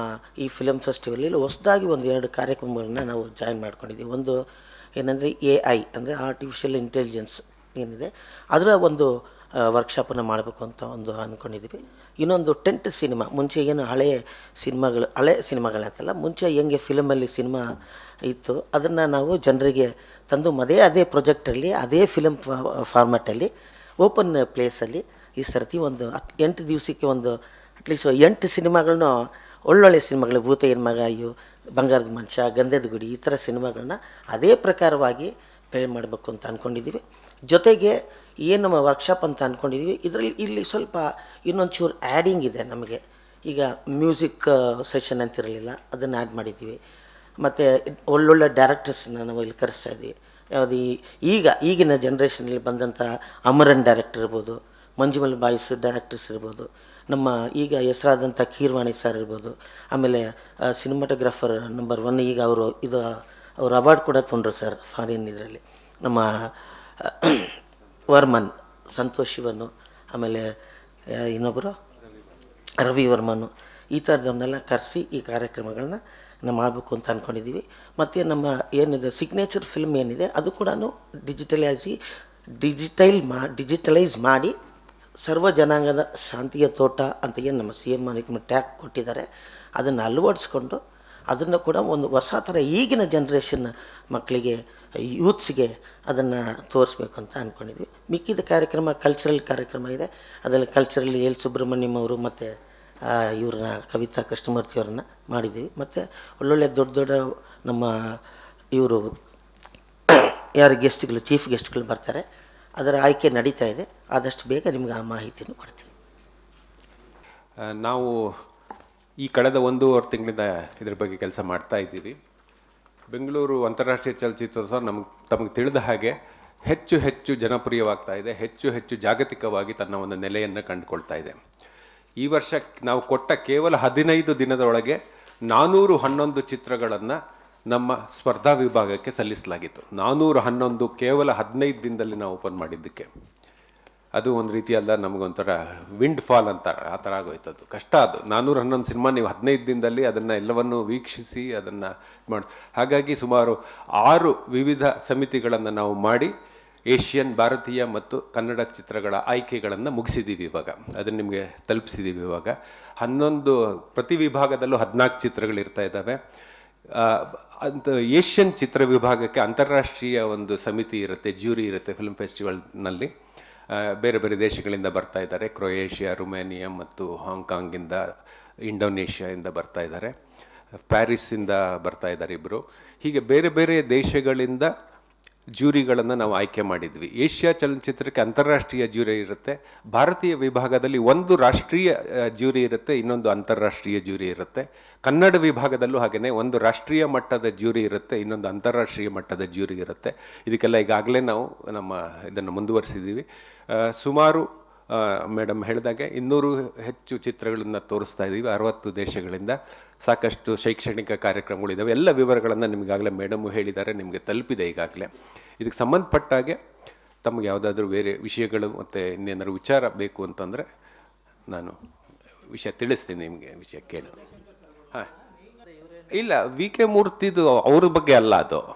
ಈ ಫಿಲಮ್ ಫೆಸ್ಟಿವಲಲ್ಲಿ ಹೊಸದಾಗಿ ಒಂದು ಎರಡು ಕಾರ್ಯಕ್ರಮಗಳನ್ನ ನಾವು ಜಾಯಿನ್ ಮಾಡ್ಕೊಂಡಿದ್ದೀವಿ. ಒಂದು ಏನಂದರೆ ಎ ಐ ಅಂದರೆ ಆರ್ಟಿಫಿಷಿಯಲ್ ಇಂಟೆಲಿಜೆನ್ಸ್ ಏನಿದೆ. ಅದರ ಒಂದು ವರ್ಕ್ಶಾಪನ್ನು ಮಾಡಬೇಕು ಅಂತ ಒಂದು ಅಂದ್ಕೊಂಡಿದ್ದೀವಿ ಇನ್ನೊಂದು ಟೆಂಟ್ ಸಿನಿಮಾ, ಮುಂಚೆ ಏನು ಹಳೆಯ ಸಿನಿಮಾಗಳು, ಹಳೆ ಸಿನಿಮಾಗಳಂತಲ್ಲ ಮುಂಚೆ ಹೆಂಗೆ ಫಿಲಮಲ್ಲಿ ಸಿನಿಮಾ ಇತ್ತು, ಅದನ್ನು ನಾವು ಜನರಿಗೆ ತಂದು ಅದೇ ಅದೇ ಪ್ರೊಜೆಕ್ಟಲ್ಲಿ, ಅದೇ ಫಿಲಮ್ ಫಾರ್ಮ್ಯಾಟಲ್ಲಿ, ಓಪನ್ ಪ್ಲೇಸಲ್ಲಿ ಈ ಸರ್ತಿ ಒಂದು ಎಂಟು ದಿವಸಕ್ಕೆ ಒಂದು ಅಟ್ಲೀಸ್ಟ್ ಎಂಟು ಸಿನಿಮಾಗಳನ್ನ ಒಳ್ಳೊಳ್ಳೆ ಸಿನಿಮಾಗಳು ಭೂತ ಮಗ, ಅಯ್ಯೋ, ಬಂಗಾರದ ಮನುಷ್ಯ, ಗಂಧದ ಗುಡಿ, ಈ ಥರ ಸಿನಿಮಾಗಳನ್ನ ಅದೇ ಪ್ರಕಾರವಾಗಿ ಪ್ಲೇ ಮಾಡಬೇಕು ಅಂತ ಅಂದ್ಕೊಂಡಿದ್ದೀವಿ ಜೊತೆಗೆ ಏನು ನಮ್ಮ ವರ್ಕ್ಶಾಪ್ ಅಂತ ಅಂದ್ಕೊಂಡಿದ್ದೀವಿ ಇದರಲ್ಲಿ ಇಲ್ಲಿ ಸ್ವಲ್ಪ ಇನ್ನೊಂಚೂರು ಆ್ಯಡಿಂಗ್ ಇದೆ ನಮಗೆ. ಈಗ ಮ್ಯೂಸಿಕ್ ಸೆಷನ್ ಅಂತಿರಲಿಲ್ಲ, ಅದನ್ನು ಆ್ಯಡ್ ಮಾಡಿದ್ದೀವಿ ಮತ್ತು ಒಳ್ಳೊಳ್ಳೆ ಡೈರೆಕ್ಟರ್ಸನ್ನ ನಾವು ಇಲ್ಲಿ ಕರೆಸ್ತಾ ಇದ್ದೀವಿ. ಯಾವುದು ಈಗ, ಈಗಿನ ಜನ್ರೇಷನಲ್ಲಿ ಬಂದಂಥ ಅಮರನ್ ಡೈರೆಕ್ಟರ್ ಇರ್ಬೋದು, ಮಂಜುಮಲ್ ಬಾಯ್ಸ್ ಡೈರೆಕ್ಟರ್ಸ್ ಇರ್ಬೋದು, ನಮ್ಮ ಈಗ ಹೆಸರಾದಂಥ ಕೀರ್ವಾಣಿ ಸರ್ ಇರ್ಬೋದು, ಆಮೇಲೆ ಸಿನಿಮಾಟೋಗ್ರಾಫರ್ ನಂಬರ್ ಒನ್ ಈಗ ಅವರು, ಇದು, ಅವರು ಅವಾರ್ಡ್ ಕೂಡ ತೊಗೊಂಡ್ರು ಸರ್ ಫಾರಿನ್ ಇದರಲ್ಲಿ. ನಮ್ಮ ವರ್ಮನ್, ಸಂತೋಷ್ ಶಿವನು, ಆಮೇಲೆ ಇನ್ನೊಬ್ಬರು ರವಿ ವರ್ಮನು. ಈ ಥರದವನ್ನೆಲ್ಲ ಕರೆಸಿ ಈ ಕಾರ್ಯಕ್ರಮಗಳನ್ನ ನಾವು ಮಾಡಬೇಕು ಅಂತ ಅಂದ್ಕೊಂಡಿದ್ದೀವಿ ಮತ್ತು ನಮ್ಮ ಏನಿದೆ ಸಿಗ್ನೇಚರ್ ಫಿಲ್ಮ್ ಏನಿದೆ, ಅದು ಕೂಡ ಡಿಜಿಟಲೈಸಿ ಡಿಜಿಟೈಲ್ ಮಾ ಡಿಜಿಟಲೈಸ್ ಮಾಡಿ ಸರ್ವ ಜನಾಂಗದ ಶಾಂತಿಯ ತೋಟ ಅಂತ ಏನು ನಮ್ಮ ಸಿ ಎಂ ಟ್ಯಾಗ್ ಕೊಟ್ಟಿದ್ದಾರೆ. ಅದನ್ನು ಅಳವಡಿಸ್ಕೊಂಡು ಅದನ್ನು ಕೂಡ ಒಂದು ಹೊಸ ಥರ ಈಗಿನ ಜನ್ರೇಷನ್ ಮಕ್ಕಳಿಗೆ ಯೂತ್ಸ್ಗೆ ಅದನ್ನು ತೋರಿಸ್ಬೇಕು ಅಂತ ಅಂದ್ಕೊಂಡಿದ್ವಿ ಮಿಕ್ಕಿದ ಕಾರ್ಯಕ್ರಮ ಕಲ್ಚರಲ್ ಕಾರ್ಯಕ್ರಮ ಇದೆ. ಅದರಲ್ಲಿ ಕಲ್ಚರಲ್ ಎಲ್ ಸುಬ್ರಹ್ಮಣ್ಯಂ ಅವರು ಮತ್ತು ಇವ್ರನ್ನ, ಕವಿತಾ ಕೃಷ್ಣಮೂರ್ತಿ ಅವ್ರನ್ನ ಮಾಡಿದ್ದೀವಿ. ಮತ್ತು ಒಳ್ಳೊಳ್ಳೆ ದೊಡ್ಡ ದೊಡ್ಡ ನಮ್ಮ ಇವರು, ಯಾರು ಗೆಸ್ಟ್ಗಳು ಚೀಫ್ ಗೆಸ್ಟ್ಗಳು ಬರ್ತಾರೆ. ಅದರ ಆಯ್ಕೆ ನಡೀತಾ ಇದೆ. ಆದಷ್ಟು ಬೇಗ ನಿಮ್ಗೆ ಆ ಮಾಹಿತಿಯನ್ನು ಕೊಡ್ತೀನಿ. ನಾವು ಈ ಕಳೆದ ಒಂದೂವರೆ ತಿಂಗಳಿಂದ ಇದ್ರ ಬಗ್ಗೆ ಕೆಲಸ ಮಾಡ್ತಾ ಇದ್ದೀವಿ. ಬೆಂಗಳೂರು ಅಂತಾರಾಷ್ಟ್ರೀಯ ಚಲನಚಿತ್ರೋತ್ಸವ ನಮಗೆ, ತಮಗೆ ತಿಳಿದ ಹಾಗೆ ಹೆಚ್ಚು ಹೆಚ್ಚು ಜನಪ್ರಿಯವಾಗ್ತಾ ಇದೆ, ಹೆಚ್ಚು ಹೆಚ್ಚು ಜಾಗತಿಕವಾಗಿ ತನ್ನ ಒಂದು ನೆಲೆಯನ್ನು ಕಂಡುಕೊಳ್ತಾ ಇದೆ. ಈ ವರ್ಷ ನಾವು ಕೊಟ್ಟ ಕೇವಲ ಹದಿನೈದು ದಿನದೊಳಗೆ ನಾನೂರು ಹನ್ನೊಂದು ಚಿತ್ರಗಳನ್ನು ನಮ್ಮ ಸ್ಪರ್ಧಾ ವಿಭಾಗಕ್ಕೆ ಸಲ್ಲಿಸಲಾಗಿತ್ತು. ನಾನೂರು ಹನ್ನೊಂದು ಕೇವಲ ಹದಿನೈದು ದಿನದಲ್ಲಿ ನಾವು ಓಪನ್ ಮಾಡಿದ್ದಕ್ಕೆ. ಅದು ಒಂದು ರೀತಿಯಲ್ಲ ನಮಗೊಂಥರ ವಿಂಡ್ ಫಾಲ್ ಅಂತ ಆ ಥರ ಆಗೋಯ್ತದ್ದು. ಕಷ್ಟ ಅದು. ನಾನ್ನೂರ ಹನ್ನೊಂದು ಸಿನಿಮಾ ನೀವು ಹದಿನೈದು ದಿನದಲ್ಲಿ ಅದನ್ನು ಎಲ್ಲವನ್ನು ವೀಕ್ಷಿಸಿ ಅದನ್ನು ಮಾಡಿ, ಹಾಗಾಗಿ ಸುಮಾರು ಆರು ವಿವಿಧ ಸಮಿತಿಗಳನ್ನು ನಾವು ಮಾಡಿ ಏಷ್ಯನ್, ಭಾರತೀಯ ಮತ್ತು ಕನ್ನಡ ಚಿತ್ರಗಳ ಆಯ್ಕೆಗಳನ್ನು ಮುಗಿಸಿದ್ದೀವಿ ಇವಾಗ. ಅದನ್ನು ನಿಮಗೆ ತಲುಪಿಸಿದ್ದೀವಿ ಇವಾಗ. ಹನ್ನೊಂದು ಪ್ರತಿ ವಿಭಾಗದಲ್ಲೂ ಹದಿನಾಲ್ಕು ಚಿತ್ರಗಳಿರ್ತಾ ಇದ್ದಾವೆ. ಅಂತ ಏಷ್ಯನ್ ಚಿತ್ರ ವಿಭಾಗಕ್ಕೆ ಅಂತಾರಾಷ್ಟ್ರೀಯ ಒಂದು ಸಮಿತಿ ಇರುತ್ತೆ, ಜ್ಯೂರಿ ಇರುತ್ತೆ ಫಿಲ್ಮ್ ಫೆಸ್ಟಿವಲ್ನಲ್ಲಿ ಬೇರೆ ಬೇರೆ ದೇಶಗಳಿಂದ ಬರ್ತಾ ಇದ್ದಾರೆ. ಕ್ರೊಯೇಷಿಯಾ, ರುಮೇನಿಯಾ ಮತ್ತು ಹಾಂಗ್ಕಾಂಗಿಂದ ಇಂಡೋನೇಷ್ಯಾದಿಂದ ಬರ್ತಾ ಇದ್ದಾರೆ. ಪ್ಯಾರಿಸ್ಸಿಂದ ಬರ್ತಾ ಇದ್ದಾರೆ ಇಬ್ಬರು ಹೀಗೆ ಬೇರೆ ಬೇರೆ ದೇಶಗಳಿಂದ ಜ್ಯೂರಿಗಳನ್ನು ನಾವು ಆಯ್ಕೆ ಮಾಡಿದ್ವಿ. ಏಷ್ಯಾ ಚಲನಚಿತ್ರಕ್ಕೆ ಅಂತಾರಾಷ್ಟ್ರೀಯ ಜ್ಯೂರಿ ಇರುತ್ತೆ. ಭಾರತೀಯ ವಿಭಾಗದಲ್ಲಿ ಒಂದು ರಾಷ್ಟ್ರೀಯ ಜ್ಯೂರಿ ಇರುತ್ತೆ, ಇನ್ನೊಂದು ಅಂತಾರಾಷ್ಟ್ರೀಯ ಜ್ಯೂರಿ ಇರುತ್ತೆ. ಕನ್ನಡ ವಿಭಾಗದಲ್ಲೂ ಹಾಗೆಯೇ ಒಂದು ರಾಷ್ಟ್ರೀಯ ಮಟ್ಟದ ಜ್ಯೂರಿ ಇರುತ್ತೆ, ಇನ್ನೊಂದು ಅಂತಾರಾಷ್ಟ್ರೀಯ ಮಟ್ಟದ ಜ್ಯೂರಿ ಇರುತ್ತೆ. ಇದಕ್ಕೆಲ್ಲ ಈಗಾಗಲೇ ನಾವು ನಮ್ಮ ಇದನ್ನು ಮುಂದುವರಿಸಿದ್ದೀವಿ. ಸುಮಾರು ಮೇಡಮ್ ಹೇಳಿದಾಗೆ ಇನ್ನೂರು ಹೆಚ್ಚು ಚಿತ್ರಗಳನ್ನು ತೋರಿಸ್ತಾ ಇದ್ದೀವಿ ಅರವತ್ತು ದೇಶಗಳಿಂದ. ಸಾಕಷ್ಟು ಶೈಕ್ಷಣಿಕ ಕಾರ್ಯಕ್ರಮಗಳಿದ್ದಾವೆ ಎಲ್ಲ ವಿವರಗಳನ್ನು ನಿಮಗಾಗಲೇ ಮೇಡಮು ಹೇಳಿದ್ದಾರೆ, ನಿಮಗೆ ತಲುಪಿದೆ ಈಗಾಗಲೇ. ಇದಕ್ಕೆ ಸಂಬಂಧಪಟ್ಟಾಗೆ ತಮಗೆ ಯಾವುದಾದ್ರೂ ಬೇರೆ ವಿಷಯಗಳು ಮತ್ತು ಇನ್ನೇನಾದ್ರು ವಿಚಾರ ಬೇಕು ಅಂತಂದರೆ ನಾನು ವಿಷಯ ತಿಳಿಸ್ತೀನಿ ನಿಮಗೆ, ವಿಷಯ ಕೇಳಿ. ಹಾಂ. ಇಲ್ಲ ವಿ ಕೆ ಮೂರ್ತಿದು ಅವ್ರ ಬಗ್ಗೆ ಅಲ್ಲ ಅದು.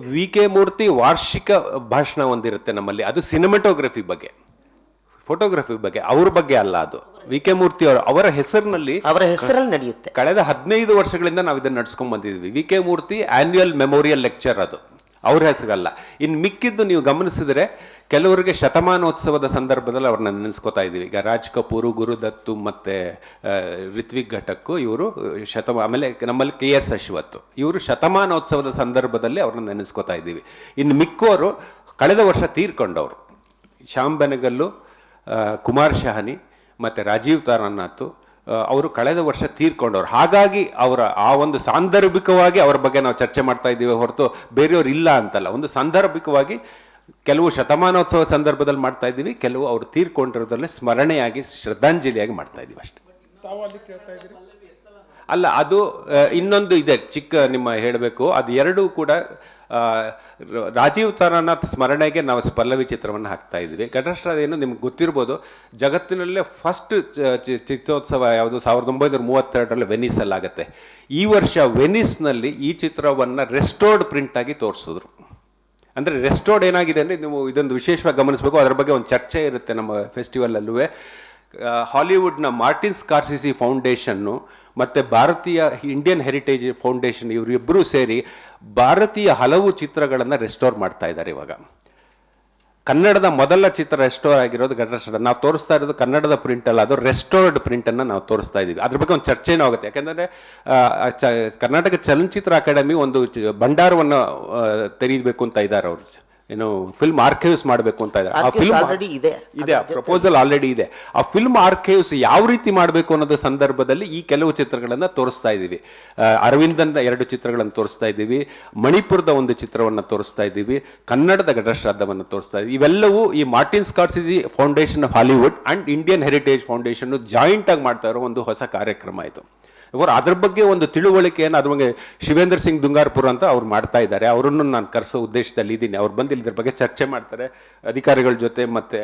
ವಿ ಕೆ ಮೂರ್ತಿ ವಾರ್ಷಿಕ ಭಾಷಣ ಒಂದಿರುತ್ತೆ ನಮ್ಮಲ್ಲಿ. ಅದು ಸಿನಿಮೆಟೋಗ್ರಫಿ ಬಗ್ಗೆ. ಫೋಟೋಗ್ರಫಿ ಬಗ್ಗೆ ಅವ್ರ ಬಗ್ಗೆ ಅಲ್ಲ ಅದು. ವಿ ಕೆ ಮೂರ್ತಿ ಅವರು ಅವರ ಹೆಸರಿನಲ್ಲಿ ಅವರ ಹೆಸರಲ್ಲಿ ನಡೆಯುತ್ತೆ. ಕಳೆದ ಹದಿನೈದು ವರ್ಷಗಳಿಂದ ನಾವು ಇದನ್ನ ನಡ್ಸ್ಕೊಂಡ್ ಬಂದಿದ್ವಿ. V K Murthy annual memorial lecture ಅದು. ಅವ್ರ ಹೆಸರಲ್ಲ. ಇನ್ನು ಮಿಕ್ಕಿದ್ದು ನೀವು ಗಮನಿಸಿದ್ರೆ ಕೆಲವರಿಗೆ ಶತಮಾನೋತ್ಸವದ ಸಂದರ್ಭದಲ್ಲಿ ಅವ್ರನ್ನ ನೆನೆಸ್ಕೋತಾ ಇದೀವಿ ಈಗ ರಾಜ್ ಕಪೂರ್ ಗುರುದತ್ತು ಮತ್ತೆ ಋತ್ವಿಕ್ ರಿತ್ವಿಕ್ ಘಟಕ್ಕು ಇವರು ಶತಮ ಆಮೇಲೆ ನಮ್ಮಲ್ಲಿ ಕೆ ಎಸ್ ಅಶ್ವತ್ ಇವರು ಶತಮಾನೋತ್ಸವದ ಸಂದರ್ಭದಲ್ಲಿ ಅವ್ರನ್ನ ನೆನೆಸ್ಕೋತಾ ಇದ್ದೀವಿ. ಇನ್ನು ಮಿಕ್ಕೋರು ಕಳೆದ ವರ್ಷ ತೀರ್ಕೊಂಡವರು. ಶ್ಯಾಮ್ ಬೆನಗಲ್ಲು ಕುಮಾರ್ ಶಹಾನಿ ಮತ್ತು ರಾಜೀವ್ ತಾರಾನಾಥ್ ಅವರು ಕಳೆದ ವರ್ಷ ತೀರ್ಕೊಂಡವರು. ಹಾಗಾಗಿ ಅವರ ಆ ಒಂದು ಸಾಂದರ್ಭಿಕವಾಗಿ ಅವರ ಬಗ್ಗೆ ನಾವು ಚರ್ಚೆ ಮಾಡ್ತಾ ಇದ್ದೀವಿ ಹೊರತು ಬೇರೆಯವ್ರು ಇಲ್ಲ ಅಂತಲ್ಲ. ಒಂದು ಸಾಂದರ್ಭಿಕವಾಗಿ ಕೆಲವು ಶತಮಾನೋತ್ಸವ ಸಂದರ್ಭದಲ್ಲಿ ಮಾಡ್ತಾ ಇದ್ದೀವಿ ಕೆಲವು ಅವರು ತೀರ್ಕೊಂಡಿರೋದ್ರಲ್ಲಿ ಸ್ಮರಣೆಯಾಗಿ ಶ್ರದ್ಧಾಂಜಲಿಯಾಗಿ ಮಾಡ್ತಾ ಇದ್ದೀವಿ ಅಷ್ಟೇ. ಅಲ್ಲಿ ಅದು ಇನ್ನೊಂದು ಇದೆ ಚಿಕ್ಕ ನಿಮ್ಮ ಹೇಳಬೇಕು. ಅದು ಎರಡೂ ಕೂಡ ರಾಜೀವ್ ತಾರಾನಾಥ್ ಸ್ಮರಣೆಗೆ ನಾವು ಪಲ್ಲವಿ ಚಿತ್ರವನ್ನು ಹಾಕ್ತಾ ಘಟರಾಷ್ಟ್ರ ಏನು ನಿಮ್ಗೆ ಗೊತ್ತಿರ್ಬೋದು, ಜಗತ್ತಿನಲ್ಲೇ ಫಸ್ಟ್ ಚಿತ್ರೋತ್ಸವ ಯಾವುದು? ಸಾವಿರದ ಒಂಬೈನೂರ ಮೂವತ್ತೆರಡರಲ್ಲಿ ವೆನಿಸಲ್ಲಿ ಆಗುತ್ತೆ ಈ ವರ್ಷ ವೆನಿಸ್ನಲ್ಲಿ ಈ ಚಿತ್ರವನ್ನು ರೆಸ್ಟೋರ್ಡ್ ಪ್ರಿಂಟಾಗಿ ತೋರಿಸಿದ್ರು. ಅಂದರೆ ರೆಸ್ಟೋರ್ಡ್ ಏನಾಗಿದೆ ಅಂದರೆ ನೀವು ಇದೊಂದು ವಿಶೇಷವಾಗಿ ಗಮನಿಸಬೇಕು, ಅದರ ಬಗ್ಗೆ ಒಂದು ಚರ್ಚೆ ಇರುತ್ತೆ ನಮ್ಮ ಫೆಸ್ಟಿವಲಲ್ಲೂ ಹಾಲಿವುಡ್ನ ಮಾರ್ಟಿನ್ ಸ್ಕಾರ್ಸಿಸಿ ಫೌಂಡೇಶನ್ನು ಮತ್ತು ಭಾರತೀಯ ಇಂಡಿಯನ್ ಹೆರಿಟೇಜ್ ಫೌಂಡೇಶನ್ ಇವರಿಬ್ಬರೂ ಸೇರಿ ಭಾರತೀಯ ಹಲವು ಚಿತ್ರಗಳನ್ನು ರೆಸ್ಟೋರ್ ಮಾಡ್ತಾ ಇದ್ದಾರೆ ಇವಾಗ. ಕನ್ನಡದ ಮೊದಲ ಚಿತ್ರ ರೆಸ್ಟೋರ್ ಆಗಿರೋದು ಗಣೇಶ ನಾವು ತೋರಿಸ್ತಾ ಇರೋದು ಕನ್ನಡದ ಪ್ರಿಂಟ್ ಅಲ್ಲ, ಅದು ರೆಸ್ಟೋರ್ಡ್ ಪ್ರಿಂಟನ್ನು ನಾವು ತೋರಿಸ್ತಾ ಇದೀವಿ. ಅದ್ರ ಬಗ್ಗೆ ಒಂದು ಚರ್ಚೆನೂ ಆಗುತ್ತೆ. ಯಾಕಂದ್ರೆ ಕರ್ನಾಟಕ ಚಲನಚಿತ್ರ ಅಕಾಡೆಮಿ ಒಂದು ಭಂಡಾರವನ್ನು ತೆರೀಬೇಕು ಅಂತ ಇದ್ದಾರೆ ಅವರು. ಏನು ಫಿಲ್ಮ್ ಆರ್ಕೈವ್ಸ್ ಮಾಡಬೇಕು ಅಂತ ಇದ್ದಾರೆ. ಆ ಫಿಲ್ಮ್ ಆಲ್ರೆಡಿ ಇದೆ. ಇದೆ ಪ್ರಪೋಸಲ್ ಆಲ್ರೆಡಿ ಇದೆ. ಆ ಫಿಲ್ಮ್ ಆರ್ಕೈವ್ಸ್ ಯಾವ ರೀತಿ ಮಾಡಬೇಕು ಅನ್ನೋದು ಸಂದರ್ಭದಲ್ಲಿ ಈ ಕೆಲವು ಚಿತ್ರಗಳನ್ನು ತೋರಿಸ್ತಾ ಇದ್ದೀವಿ. ಅರವಿಂದನ ಎರಡು ಚಿತ್ರಗಳನ್ನು ತೋರಿಸ್ತಾ ಇದ್ದೀವಿ. ಮಣಿಪುರದ ಒಂದು ಚಿತ್ರವನ್ನು ತೋರಿಸ್ತಾ ಇದ್ದೀವಿ. ಕನ್ನಡದ ಘಟಶ್ರಾದ್ದವನ್ನು ತೋರಿಸ್ತಾ ಇದ್ದೀವಿ. ಇವೆಲ್ಲವೂ ಈ Martin Scorsese foundation of Hollywood and Indian heritage foundation joint ಆಗಿ ಮಾಡ್ತಾ ಇರೋ ಒಂದು ಹೊಸ ಕಾರ್ಯಕ್ರಮ ಇದು. ಇವರು ಅದ್ರ ಬಗ್ಗೆ ಒಂದು ತಿಳುವಳಿಕೆಯನ್ನು ಅದ್ರ ಬಗ್ಗೆ ಶಿವೇಂದ್ರ ಸಿಂಗ್ ದುಂಗಾರ್ಪುರ್ ಅಂತ ಅವ್ರು ಮಾಡ್ತಾ ಇದ್ದಾರೆ. ಅವರನ್ನು ನಾನು ಕರೆಸೋ ಉದ್ದೇಶದಲ್ಲಿ ಇದ್ದೀನಿ. ಅವ್ರು ಬಂದು ಇದ್ರ ಬಗ್ಗೆ ಚರ್ಚೆ ಮಾಡ್ತಾರೆ. ಅಧಿಕಾರಿಗಳ ಜೊತೆ ಮತ್ತೆ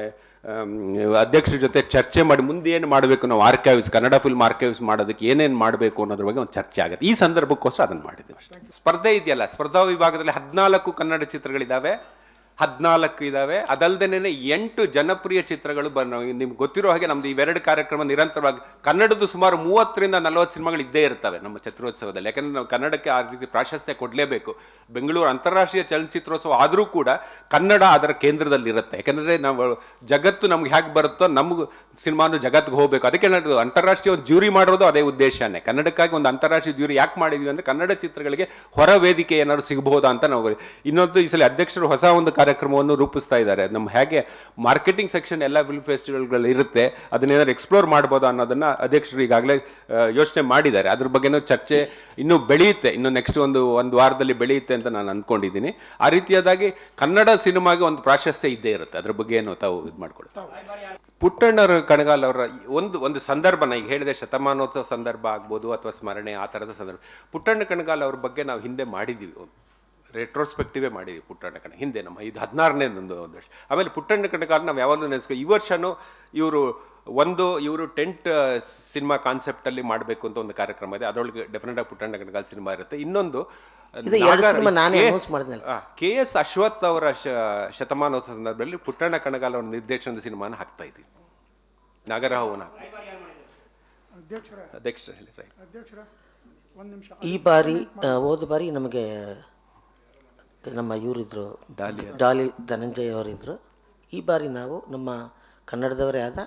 ಅಧ್ಯಕ್ಷರ ಜೊತೆ ಚರ್ಚೆ ಮಾಡಿ ಮುಂದೆ ಏನು ಮಾಡಬೇಕು ನಾವು ಆರ್ಕೈವ್ಸ್ ಕನ್ನಡ ಫಿಲ್ಮ್ ಆರ್ಕೈವ್ಸ್ ಮಾಡೋದಕ್ಕೆ ಏನೇನು ಮಾಡಬೇಕು ಅನ್ನೋದ್ರ ಬಗ್ಗೆ ಒಂದು ಚರ್ಚೆ ಆಗುತ್ತೆ. ಈ ಸಂದರ್ಭಕ್ಕೋಸ್ಕರ ಅದನ್ನು ಮಾಡಿದ್ದೀವಿ ಸ್ಪರ್ಧೆ ಇದೆಯಲ್ಲ, ಸ್ಪರ್ಧಾ ವಿಭಾಗದಲ್ಲಿ ಹದಿನಾಲ್ಕು ಕನ್ನಡ ಚಿತ್ರಗಳಿದ್ದಾವೆ. ಹದಿನಾಲ್ಕು ಇದ್ದಾವೆ ಅದಲ್ಲದೆ ಎಂಟು ಜನಪ್ರಿಯ ಚಿತ್ರಗಳು ಬನ್ನ ನಿಮ್ಗೆ ಗೊತ್ತಿರೋ ಹಾಗೆ ನಮ್ದು ಇವೆರಡು ಕಾರ್ಯಕ್ರಮ ನಿರಂತರವಾಗಿ ಕನ್ನಡದ್ದು ಸುಮಾರು ಮೂವತ್ತರಿಂದ ನಲವತ್ತು ಸಿನಿಮಾಗಳು ಇದ್ದೇ ಇರ್ತವೆ ನಮ್ಮ ಚಿತ್ರೋತ್ಸವದಲ್ಲಿ ಯಾಕಂದ್ರೆ ನಾವು ಕನ್ನಡಕ್ಕೆ ಆ ರೀತಿ ಪ್ರಾಶಸ್ತ್ಯ ಕೊಡಲೇಬೇಕು. ಬೆಂಗಳೂರು ಅಂತಾರಾಷ್ಟ್ರೀಯ ಚಲನಚಿತ್ರೋತ್ಸವ ಆದರೂ ಕೂಡ ಕನ್ನಡ ಅದರ ಕೇಂದ್ರದಲ್ಲಿ ಇರುತ್ತೆ ಯಾಕಂದ್ರೆ ನಾವು ಜಗತ್ತು ನಮ್ಗೆ ಹೇಗೆ ಬರುತ್ತೋ ನಮ್ಗೆ ಸಿನಿಮಾನು ಜಗತ್ತಿಗೆ ಹೋಗಬೇಕು. ಅದಕ್ಕೆ ನಾನು ಅಂತಾರಾಷ್ಟ್ರೀಯ ಒಂದು ಜ್ಯೂರಿ ಮಾಡೋದು ಅದೇ ಉದ್ದೇಶನೇ. ಕನ್ನಡಕ್ಕಾಗಿ ಒಂದು ಅಂತಾರಾಷ್ಟ್ರೀಯ ಜ್ಯೂರಿ ಯಾಕೆ ಮಾಡಿದ್ವಿ ಅಂದರೆ ಕನ್ನಡ ಚಿತ್ರಗಳಿಗೆ ಹೊರ ವೇದಿಕೆ ಏನಾದ್ರು ಸಿಗಬಹುದಾ ಅಂತ ನಾವು ಇನ್ನೊಂದು ಈ ಸಲ ಅಧ್ಯಕ್ಷರು ಹೊಸ ಒಂದು ಕಾರ್ಯಕ್ರಮವನ್ನು ರೂಪಿಸ್ತಾ ಇದ್ದಾರೆ. ನಮ್ಮ ಹೇಗೆ ಮಾರ್ಕೆಟಿಂಗ್ ಸೆಕ್ಷನ್ ಎಲ್ಲ ಫಿಲ್ಮ್ ಫೆಸ್ಟಿವಲ್ಗಳು ಇರುತ್ತೆ, ಅದನ್ನೇನಾದ್ರು ಎಕ್ಸ್ಪ್ಲೋರ್ ಮಾಡ್ಬೋದಾ ಅನ್ನೋದನ್ನ ಅಧ್ಯಕ್ಷರು ಈಗಾಗಲೇ ಯೋಚನೆ ಮಾಡಿದ್ದಾರೆ. ಅದ್ರ ಬಗ್ಗೆನೂ ಚರ್ಚೆ ಇನ್ನೂ ಬೆಳೆಯುತ್ತೆ. ಇನ್ನು ನೆಕ್ಸ್ಟ್ ಒಂದು ಒಂದು ವಾರದಲ್ಲಿ ಬೆಳೆಯುತ್ತೆ ಅಂತ ನಾನು ಅಂದ್ಕೊಂಡಿದ್ದೀನಿ ಆ ರೀತಿಯಾದಾಗಿ ಕನ್ನಡ ಸಿನಿಮಾಗೆ ಒಂದು ಪ್ರಾಶಸ್ತ್ಯ ಇದ್ದೇ ಇರುತ್ತೆ. ಅದ್ರ ಬಗ್ಗೆ ಏನು ತಾವು ಇದು ಮಾಡ್ಕೊಳ್ತಾರೆ ಪುಟ್ಟಣ್ಣರ ಕಣಗಾಲ್ ಅವರ ಒಂದು ಒಂದು ಸಂದರ್ಭನ ಈಗ ಹೇಳಿದೆ, ಶತಮಾನೋತ್ಸವ ಸಂದರ್ಭ ಆಗ್ಬೋದು ಅಥವಾ ಸ್ಮರಣೆ, ಆ ಥರದ ಸಂದರ್ಭ. ಪುಟ್ಟಣ್ಣ ಕಣಗಾಲ್ ಅವ್ರ ಬಗ್ಗೆ ನಾವು ಹಿಂದೆ ಮಾಡಿದ್ದೀವಿ. ರೆಟ್ರೋಸ್ಪೆಕ್ಟಿವೇ ಮಾಡಿದ್ವಿ ಪುಟ್ಟಣ್ಣ ಕಣ ಹಿಂದೆ ನಮ್ಮ ಇದು ಹದಿನಾರನೇ ಒಂದು ಒಂದು ವರ್ಷ ಆಮೇಲೆ ಪುಟ್ಟಣ್ಣ ಕಣಕಾಲ ನಾವು ಯಾವಾಗಲೂ ನೆನೆಸ್ಕೊ ಈ ವರ್ಷನೂ ಇವರು ಒಂದು ಇವರು ಟೆಂಟ್ ಸಿನಿಮಾ ಕಾನ್ಸೆಪ್ಟಲ್ಲಿ ಮಾಡಬೇಕು ಅಂತ ಒಂದು ಕಾರ್ಯಕ್ರಮ ಇದೆ. ಅದರೊಳಗೆ ಡೆಫಿನೆಟ್ ಆಗಿ ಪುಟ್ಟಣ್ಣ ಕಣಕಾಲ ಸಿನಿಮಾ ಇರುತ್ತೆ. ಇನ್ನೊಂದು. ಕೆ ಎಸ್ ಅಶ್ವಥ್ ಅವರ ಶ- ಶತಮಾನೋತ್ಸವ ಸಂದರ್ಭದಲ್ಲಿ ಪುಟ್ಟಣ್ಣ ಕಣಗಾಲ ಅವರ ನಿರ್ದೇಶನದ ಸಿನಿಮಾನ ಹಾಕ್ತಾ ಇದ್ದೀವಿ ನಾಗರಹವನ ಅಧ್ಯಕ್ಷರ. ಅಧ್ಯಕ್ಷರ ಹೇಳಿ right. ಅಧ್ಯಕ್ಷರ ಒಂದು ನಿಮಿಷ. ಈ ಬಾರಿ ಹೋದ ಬಾರಿ ನಮಗೆ ನಮ್ಮ ಇವರಿದ್ದರು ಡಾಲಿ ಡಾಲಿ ಧನಂಜಯ ಅವರಿದ್ದರು ಈ ಬಾರಿ ನಾವು ನಮ್ಮ ಕನ್ನಡದವರೇ ಆದ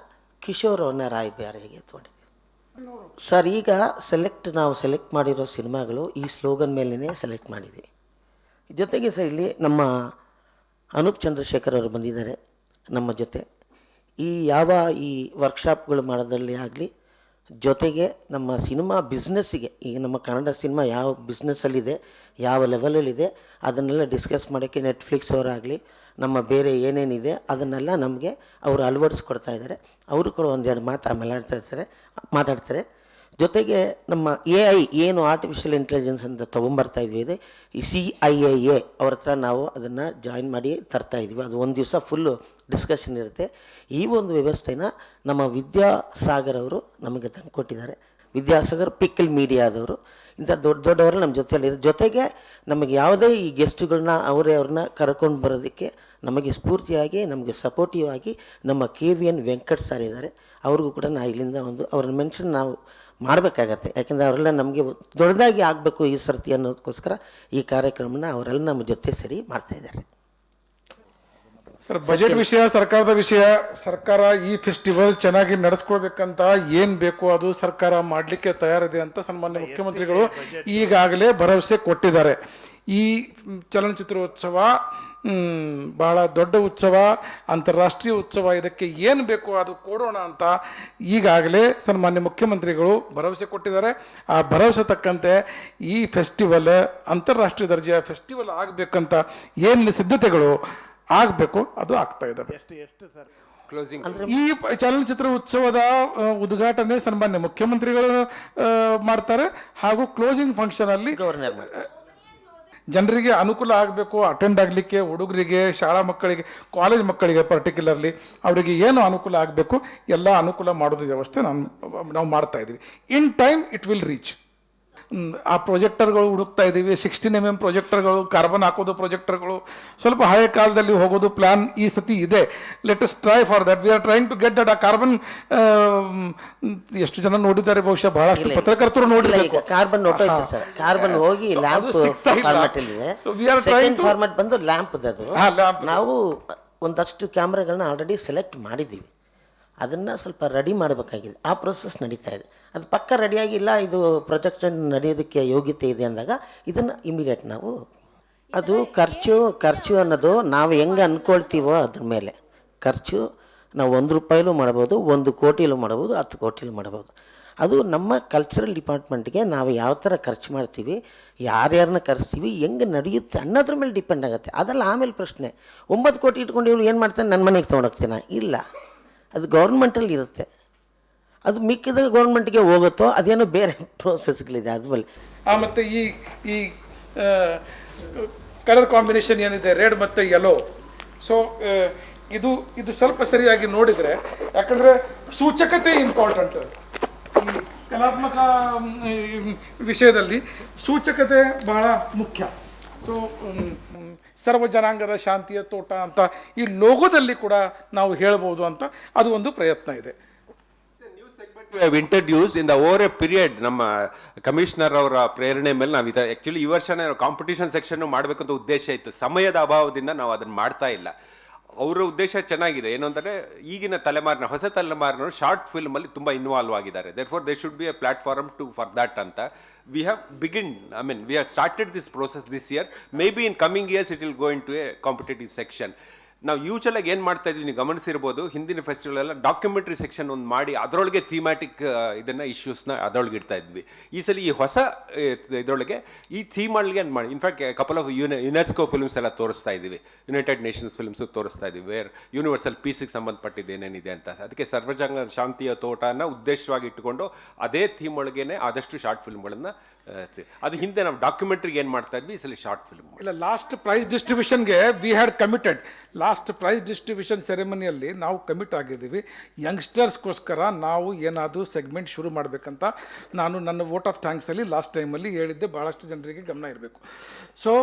ಕಿಶೋರ್ ಅವನ್ನ ರಾಯಭಾರಿಗೆ ತೊಗೊಂಡಿದ್ದೀವಿ ಸರ್ ಈಗ ಸೆಲೆಕ್ಟ್ ನಾವು ಸೆಲೆಕ್ಟ್ ಮಾಡಿರೋ ಸಿನಿಮಾಗಳು ಈ ಸ್ಲೋಗನ್ ಮೇಲೇ ಸೆಲೆಕ್ಟ್ ಮಾಡಿದ್ವಿ. ಜೊತೆಗೆ ಸರ್ ಇಲ್ಲಿ ನಮ್ಮ ಅನೂಪ್ ಚಂದ್ರಶೇಖರ್ ಅವರು ಬಂದಿದ್ದಾರೆ ನಮ್ಮ ಜೊತೆ. ಈ ಯಾವ ಈ ವರ್ಕ್ಶಾಪ್ಗಳು ಮಾಡೋದ್ರಲ್ಲಿ ಆಗಲಿ ಜೊತೆಗೆ ನಮ್ಮ ಸಿನಿಮಾ ಬಿಸ್ನೆಸ್ಸಿಗೆ ಈಗ ನಮ್ಮ ಕನ್ನಡ ಸಿನಿಮಾ ಯಾವ ಬಿಸ್ನೆಸ್ಸಲ್ಲಿದೆ ಯಾವ ಲೆವೆಲಲ್ಲಿದೆ ಅದನ್ನೆಲ್ಲ ಡಿಸ್ಕಸ್ ಮಾಡೋಕ್ಕೆ ನೆಟ್ಫ್ಲಿಕ್ಸ್ ಅವರಾಗಲಿ, ನಮ್ಮ ಬೇರೆ ಏನೇನಿದೆ, ಅದನ್ನೆಲ್ಲ ನಮಗೆ ಅವರು ಅಳವಡಿಸ್ಕೊಡ್ತಾ ಇದ್ದಾರೆ. ಅವರು ಕೂಡ ಒಂದೆರಡು ಮಾತು ಆಮೇಲೆ ಆಡ್ತಾ ಇರ್ತಾರೆ, ಮಾತಾಡ್ತಾರೆ. ಜೊತೆಗೆ ನಮ್ಮ ಎ ಐ, ಏನು ಆರ್ಟಿಫಿಷಿಯಲ್ ಇಂಟೆಲಿಜೆನ್ಸ್ ಅಂತ ತೊಗೊಂಬರ್ತಾ ಇದ್ವಿ ಇದೆ, ಈ ಸಿ ಐ ಎ ಎ, ಅವ್ರ ಹತ್ರ ನಾವು ಅದನ್ನು ಜಾಯಿನ್ ಮಾಡಿ ತರ್ತಾ ಇದ್ವಿ. ಅದು ಒಂದು ದಿವಸ ಫುಲ್ಲು ಡಿಸ್ಕಷನ್ ಇರುತ್ತೆ. ಈ ಒಂದು ವ್ಯವಸ್ಥೆನ ನಮ್ಮ ವಿದ್ಯಾಸಾಗರ್ ಅವರು ನಮಗೆ ತಂದು ಕೊಟ್ಟಿದ್ದಾರೆ. ವಿದ್ಯಾಸಾಗರ್ ಪಿಕ್ಕಲ್ ಮೀಡಿಯಾದವರು ಇಂಥ ದೊಡ್ಡ ದೊಡ್ಡವರು ನಮ್ಮ ಜೊತೆಯಲ್ಲಿ ಜೊತೆಗೆ ನಮಗೆ ಯಾವುದೇ ಈ ಗೆಸ್ಟ್ಗಳನ್ನ ಅವರೇ ಅವ್ರನ್ನ ಕರ್ಕೊಂಡು ಬರೋದಕ್ಕೆ ನಮಗೆ ಸ್ಫೂರ್ತಿಯಾಗಿ, ನಮಗೆ ಸಪೋರ್ಟಿವ್ ಆಗಿ ನಮ್ಮ K V N Venkat sir ಇದ್ದಾರೆ. ಅವ್ರಿಗೂ ಕೂಡ ನಾ ಇಲ್ಲಿಂದ ಒಂದು, ಅವ್ರನ್ನ ಮೆನ್ಷನ್ ನಾವು ಮಾಡಬೇಕಾಗತ್ತೆ. ಯಾಕೆಂದರೆ ಅವರೆಲ್ಲ ನಮಗೆ ದೊಡ್ಡದಾಗಿ ಆಗಬೇಕು ಈ ಸರ್ತಿ ಅನ್ನೋದಕ್ಕೋಸ್ಕರ ಈ ಕಾರ್ಯಕ್ರಮನ ಅವರೆಲ್ಲ ನಮ್ಮ ಜೊತೆ ಸೇರಿ ಮಾಡ್ತಾ ಇದ್ದಾರೆ. ಸರ್ ಬಜೆಟ್ ವಿಷಯ ಸರ್ಕಾರದ ವಿಷಯ ಸರ್ಕಾರ ಈ ಫೆಸ್ಟಿವಲ್ ಚೆನ್ನಾಗಿ ನಡೆಸ್ಕೋಬೇಕಂತ ಏನು ಬೇಕು ಅದು ಸರ್ಕಾರ ಮಾಡಲಿಕ್ಕೆ ತಯಾರಿದೆ ಅಂತ ಸನ್ಮಾನ್ಯ ಮುಖ್ಯಮಂತ್ರಿಗಳು ಈಗಾಗಲೇ ಭರವಸೆ ಕೊಟ್ಟಿದ್ದಾರೆ. ಈ ಚಲನಚಿತ್ರೋತ್ಸವ ಬಹಳ ದೊಡ್ಡ ಉತ್ಸವ ಅಂತಾರಾಷ್ಟ್ರೀಯ ಉತ್ಸವ ಇದಕ್ಕೆ ಏನು ಬೇಕೋ ಅದು ಕೊಡೋಣ ಅಂತ ಈಗಾಗಲೇ ಸನ್ಮಾನ್ಯ ಮುಖ್ಯಮಂತ್ರಿಗಳು ಭರವಸೆ ಕೊಟ್ಟಿದ್ದಾರೆ. ಆ ಭರವಸೆ ತಕ್ಕಂತೆ ಈ ಫೆಸ್ಟಿವಲ್ ಅಂತಾರಾಷ್ಟ್ರೀಯ ದರ್ಜೆಯ ಫೆಸ್ಟಿವಲ್ ಆಗಬೇಕಂತ ಏನು ಸಿದ್ಧತೆಗಳು ಆಗಬೇಕು ಅದು ಆಗ್ತಾ ಇದ್ದಾವೆ ಕ್ಲೋಸಿಂಗ್ ಈ ಚಲನಚಿತ್ರ ಉತ್ಸವದ ಉದ್ಘಾಟನೆ ಸನ್ಮಾನ್ಯ ಮುಖ್ಯಮಂತ್ರಿಗಳು ಮಾಡ್ತಾರೆ. ಹಾಗೂ ಕ್ಲೋಸಿಂಗ್ ಫಂಕ್ಷನ್ ಅಲ್ಲಿ ಗವರ್ನರ್ ಮಾಡ್ತಾರೆ. ಜನರಿಗೆ ಅನುಕೂಲ ಆಗಬೇಕು ಅಟೆಂಡ್ ಆಗಲಿಕ್ಕೆ, ಹುಡುಗರಿಗೆ, ಶಾಲಾ ಮಕ್ಕಳಿಗೆ ಕಾಲೇಜ್ ಮಕ್ಕಳಿಗೆ ಪರ್ಟಿಕ್ಯುಲರ್ಲಿ ಅವರಿಗೆ ಏನು ಅನುಕೂಲ ಆಗಬೇಕು, ಎಲ್ಲ ಅನುಕೂಲ ಮಾಡೋದು ವ್ಯವಸ್ಥೆ ನಾನು, ನಾವು ಮಾಡ್ತಾ ಇದ್ದೀವಿ. In time it will reach ಆ ಪ್ರೊಜೆಕ್ಟರ್ಗಳು ಹುಡುಕ್ತಾ ಇದ್ದೀವಿ. ಸಿಕ್ಸ್ಟೀನ್ ಎಂ ಎಂ ಪ್ರೊಜೆಕ್ಟರ್ಗಳು ಕಾರ್ಬನ್ ಹಾಕೋದು ಪ್ರೊಜೆಕ್ಟರ್ಗಳು. ಸ್ವಲ್ಪ ಹಳೆ ಕಾಲದಲ್ಲಿ ಹೋಗೋದು ಪ್ಲ್ಯಾನ್ ಈ ಸತಿ ಇದೆ. Let us try for that we are trying to get that ಆ ಕಾರ್ಬನ್ ಎಷ್ಟು ಜನ ನೋಡಿದ್ದಾರೆ ಬಹುಶಃ ಬಹಳಷ್ಟು ಪತ್ರಕರ್ತರು ನೋಡಿರಬೇಕು. Carbon sir. ಕಾರ್ಬನ್ ಹೋಗಿ ಲ್ಯಾಂಪ್. ಫಾರ್ಮ್ಯಾಟ್ ಬಂದು ಲ್ಯಾಂಪ್ ಅದು. ನಾವು ಒಂದಷ್ಟು ಕ್ಯಾಮ್ರಾಗಳನ್ನ ಆಲ್ರೆಡಿ ಸೆಲೆಕ್ಟ್ ಮಾಡಿದ್ದೀವಿ. ಅದನ್ನು ಸ್ವಲ್ಪ ರೆಡಿ ಮಾಡಬೇಕಾಗಿದೆ. ಆ ಪ್ರೊಸೆಸ್ ನಡೀತಾ ಇದೆ. ಅದು ಪಕ್ಕ ರೆಡಿಯಾಗಿಲ್ಲ ಇದು ಪ್ರೊಜೆಕ್ಷನ್ ನಡೆಯೋದಕ್ಕೆ ಯೋಗ್ಯತೆ ಇದೆ ಅಂದಾಗ ಇದನ್ನು ಇಮಿಡಿಯೇಟ್ ನಾವು ಅದು ಖರ್ಚು ಖರ್ಚು ಅನ್ನೋದು ನಾವು ಹೆಂಗೆ ಅಂದ್ಕೊಳ್ತೀವೋ ಅದ್ರ ಮೇಲೆ. ಖರ್ಚು ನಾವು ಒಂದು ರೂಪಾಯಿಲೂ ಮಾಡ್ಬೋದು ಒಂದು ಕೋಟಿಲೂ ಮಾಡ್ಬೋದು ಹತ್ತು ಕೋಟಿಲೂ ಮಾಡ್ಬೋದು. ಅದು ನಮ್ಮ ಕಲ್ಚರಲ್ ಡಿಪಾರ್ಟ್ಮೆಂಟ್ಗೆ ನಾವು ಯಾವ ಥರ ಖರ್ಚು ಮಾಡ್ತೀವಿ ಯಾರ್ಯಾರನ್ನ ಕರೆಸ್ತೀವಿ ಹೆಂಗೆ ನಡೆಯುತ್ತೆ ಅನ್ನೋದ್ರ ಮೇಲೆ ಡಿಪೆಂಡ್ ಆಗುತ್ತೆ. ಅದೆಲ್ಲ ಆಮೇಲೆ ಪ್ರಶ್ನೆ. ಒಂಬತ್ತು ಕೋಟಿ ಇಟ್ಕೊಂಡು ಇವ್ರು ಏನು ಮಾಡ್ತಾನೆ ನನ್ನ ಮನೆಗೆ ತೊಗೊಂಡೋಗ್ತೀನ ಇಲ್ಲ. ಅದು ಗೌರ್ಮೆಂಟಲ್ಲಿ ಇರುತ್ತೆ. ಅದು ಮಿಕ್ಕಿದ ಗೌರ್ಮೆಂಟ್ಗೆ ಹೋಗುತ್ತೋ, ಅದೇನೋ ಬೇರೆ ಪ್ರೋಸೆಸ್ಗಳಿದೆ ಅದ್ಮೇಲೆ ಆ, ಮತ್ತೆ ಈ ಈ ಕಲರ್ ಕಾಂಬಿನೇಷನ್ ಏನಿದೆ ರೆಡ್ ಮತ್ತು ಯೆಲ್ಲೋ ಸೊ ಇದು ಇದು ಸ್ವಲ್ಪ ಸರಿಯಾಗಿ ನೋಡಿದರೆ, ಯಾಕಂದರೆ ಸೂಚಕತೆ ಇಂಪಾರ್ಟೆಂಟ್ ಕಲಾತ್ಮಕ ವಿಷಯದಲ್ಲಿ ಸೂಚಕತೆ ಬಹಳ ಮುಖ್ಯ. ಸೊ ಸರ್ವ ಜನಾಂಗದ ಶಾಂತಿಯ ತೋಟ ಅಂತ ಈ ಲೋಗೋದಲ್ಲಿ ಕೂಡ ನಾವು ಹೇಳ್ಬೋದು ಅಂತ ಅದು ಒಂದು ಪ್ರಯತ್ನ ಇದೆ. Introduce in the over a period ನಮ್ಮ ಕಮಿಷನರ್ ಅವರ ಪ್ರೇರಣೆ ಮೇಲೆ ನಾವು ಇದು ಆಕ್ಚುಲಿ ಈ ವರ್ಷನೇ ಕಾಂಪಿಟೇಷನ್ ಸೆಕ್ಷನ್ ಮಾಡಬೇಕಂತ ಉದ್ದೇಶ ಇತ್ತು. ಸಮಯದ ಅಭಾವದಿಂದ ನಾವು ಅದನ್ನು ಮಾಡ್ತಾ ಇಲ್ಲ. ಅವರ ಉದ್ದೇಶ ಚೆನ್ನಾಗಿದೆ. ಏನು ಅಂದರೆ ಈಗಿನ ತಲೆಮಾರಿನ, ಹೊಸ ತಲೆಮಾರಿನವರು ಶಾರ್ಟ್ ಫಿಲ್ಮಲ್ಲಿ ತುಂಬ ಇನ್ವಾಲ್ವ್ ಆಗಿದ್ದಾರೆ. There for they should be a platform to for that ಅಂತ. We have begin I mean we have started this process this year may be in coming years it will go into a competitive section ನಾವು usual ಆಗಿ ಏನು ಮಾಡ್ತಾ ಇದ್ವಿ ನೀವು ಗಮನಿಸಿರ್ಬೋದು, ಹಿಂದಿನ festival ಎಲ್ಲ documentary section ಒಂದು ಮಾಡಿ, ಅದರೊಳಗೆ ಥೀಮ್ಯಾಟಿಕ್ ಇದನ್ನ ಇಶ್ಯೂಸ್ನ ಅದರೊಳಗೆ ಇಡ್ತಾ ಇದ್ವಿ. ಈ ಸಲ ಈ ಹೊಸ ಇದರೊಳಗೆ ಈ ಥೀಮ್ ಒಳಗೆ ಮಾಡಿ ಇನ್ಫ್ಯಾಕ್ಟ್ ಕಪಲ್ ಆಫ್ ಯುನೆ ಯುನೆಸ್ಕೋ ಫಿಲ್ಮ್ಸ್ ಎಲ್ಲ ತೋರಿಸ್ತಾ ಇದ್ದೀವಿ. ಯುನೈಟೆಡ್ ನೇಷನ್ಸ್ ಫಿಲ್ಮ್ಸ್ ತೋರಿಸ್ತಾ ಇದ್ದೀವಿ. ವೇರ್ ಯೂನಿವರ್ಸಲ್ ಪೀಸಿಗೆ ಸಂಬಂಧಪಟ್ಟಿದ್ದು ಏನೇನಿದೆ ಅಂತ. ಅದಕ್ಕೆ ಸರ್ವಜಾಂಗ ಶಾಂತಿಯ ತೋಟನ ಉದ್ದೇಶವಾಗಿ ಇಟ್ಟುಕೊಂಡು, ಅದೇ ಥೀಮ್ ಒಳಗೇನೆ ಆದಷ್ಟು ಶಾರ್ಟ್ ಫಿಲ್ಮ್ಗಳನ್ನು ಅದು ಹಿಂದೆ ನಾವು ಡಾಕ್ಯುಮೆಂಟ್ರಿಗೆ ಏನು ಮಾಡ್ತಾ ಇದ್ವಿ, ಈ ಸಲ ಶಾರ್ಟ್ ಫಿಲ್ಮ್ ಇಲ್ಲ last prize ಡಿಸ್ಟ್ರಿಬ್ಯೂಷನ್ಗೆ we had committed prize distribution ಸೆರೆಮನಿಯಲ್ಲಿ ನಾವು ಕಮಿಟ್ ಆಗಿದ್ದೀವಿ. ಯಂಗ್ಸ್ಟರ್ಸ್ಗೋಸ್ಕರ ನಾವು ಏನಾದರೂ ಸೆಗ್ಮೆಂಟ್ ಶುರು ಮಾಡಬೇಕಂತ ನಾನು ನನ್ನ ವೋಟ್ ಆಫ್ ಥ್ಯಾಂಕ್ಸಲ್ಲಿ ಲಾಸ್ಟ್ ಟೈಮಲ್ಲಿ ಹೇಳಿದ್ದೆ. ಭಾಳಷ್ಟು ಜನರಿಗೆ ಗಮನ ಇರಬೇಕು. ಸೊ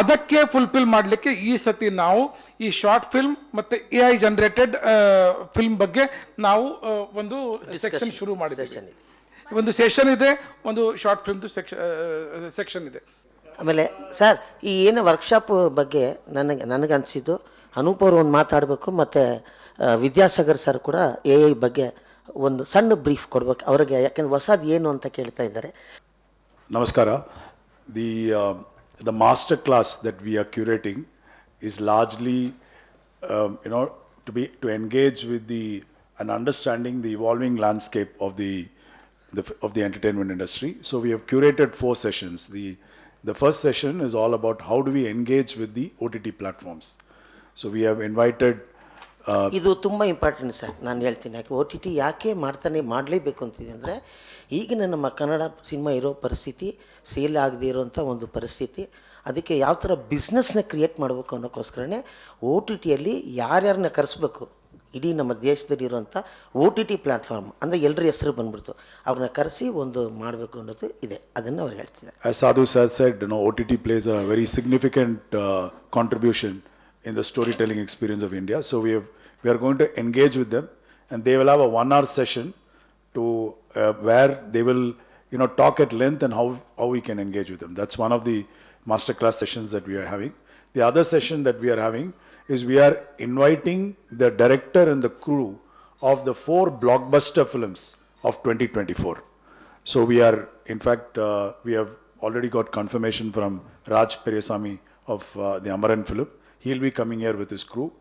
ಅದಕ್ಕೆ ಫುಲ್ಫಿಲ್ ಮಾಡಲಿಕ್ಕೆ ಈ ಸತಿ ನಾವು ಈ ಶಾರ್ಟ್ ಫಿಲ್ಮ್ ಮತ್ತು ಎ ಐ ಜನ್ರೇಟೆಡ್ ಫಿಲ್ಮ್ ಬಗ್ಗೆ ನಾವು ಒಂದು ಸೆಕ್ಷನ್ ಶುರು ಮಾಡಿದ್ದೇವೆ. ಒಂದು ಸೆಷನ್ ಇದೆ ಒಂದು ಶಾರ್ಟ್ ಫಿಲ್ಮ್ದು ಸೆಕ್ಷನ್ ಸೆಕ್ಷನ್ ಇದೆ. ಆಮೇಲೆ, ಸರ್, ಈ ಏನು ವರ್ಕ್ಶಾಪ್ ಬಗ್ಗೆ ನನಗೆ ನನಗನ್ಸಿದ್ದು ಅನೂಪ್ ಅವರು ಒಂದು ಮಾತಾಡಬೇಕು ಮತ್ತು ವಿದ್ಯಾಸಾಗರ್ ಸರ್ ಕೂಡ ಎ ಐ ಬಗ್ಗೆ ಒಂದು ಸಣ್ಣ ಬ್ರೀಫ್ ಕೊಡ್ಬೇಕು ಅವ್ರಿಗೆ, ಯಾಕೆಂದ್ರೆ ಹೊಸದು ಏನು ಅಂತ ಕೇಳ್ತಾ ಇದ್ದಾರೆ. ನಮಸ್ಕಾರ. The the master class that we are curating is largely you know to be to engage with the un understanding the evolving landscape of the of the entertainment industry so we have curated four sessions the the first session is all about how do we engage with the OTT platforms. So we have invited uh, ಇದು ತುಂಬ important sir ನಾನು ಹೇಳ್ತೀನಿ ಯಾಕೆ O T T ಯಾಕೆ ಮಾಡ್ತಾನೆ ಮಾಡಲೇಬೇಕು ಅಂತಿದೆ ಅಂದರೆ ಈಗಿನ ನಮ್ಮ ಕನ್ನಡ ಸಿನಿಮಾ ಇರೋ ಪರಿಸ್ಥಿತಿ ಸೇಲ್ ಆಗದೇ ಇರೋಂಥ ಒಂದು ಪರಿಸ್ಥಿತಿ ಅದಕ್ಕೆ ಯಾವ ಥರ ಬಿಸ್ನೆಸ್ನ ಕ್ರಿಯೇಟ್ ಮಾಡಬೇಕು ಅನ್ನೋಕ್ಕೋಸ್ಕರನೇ ಓ ಟಿ ಟಿಯಲ್ಲಿ ಯಾರ್ಯಾರನ್ನ ಕರೆಸ್ಬೇಕು ಇಡೀ ನಮ್ಮ ದೇಶದಲ್ಲಿರುವಂಥ ಓ ಟಿ ಟಿ ಪ್ಲ್ಯಾಟ್ಫಾರ್ಮ್ ಅಂದರೆ ಎಲ್ಲರ ಹೆಸರು ಬಂದ್ಬಿಡ್ತು ಅವ್ರನ್ನ ಕರೆಸಿ ಒಂದು ಮಾಡಬೇಕು ಅನ್ನೋದು ಇದೆ ಅದನ್ನು ಅವ್ರು ಹೇಳ್ತಿದ್ದಾರೆ As Sadhu sir said, you know, OTT plays a very significant uh, contribution in the storytelling experience of India. So we have, we are going to engage with them, and they will have a one-hour session to uh, where they will, you know, talk at length and how how we can engage with them. That's one of the masterclass sessions that we are having. The other session that we are having is we are inviting the director and the crew of the four blockbuster films of 2024. So we are, in fact, uh, we have already got confirmation from Raj Periasamy of uh, the Amaran film. He'll be coming here with his crew.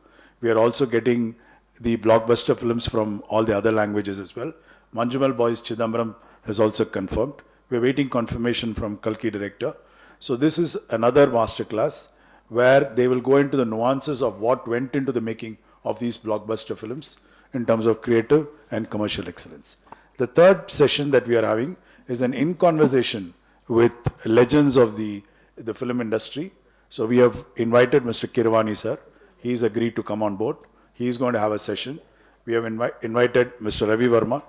We are also getting the blockbuster films from all the other languages as well. Manjumal Boys Chidambaram has also confirmed. We're waiting confirmation from Kalki director. So this is another masterclass where they will go into the nuances of what went into the making of these blockbuster films in terms of creative and commercial excellence. The third session that we are having is an in conversation with legends of the, the film industry. So we have invited Mr. Kirwani sir. He's agreed to come on board. He's going to have a session. We have invi- invited Mr. Ravi Verma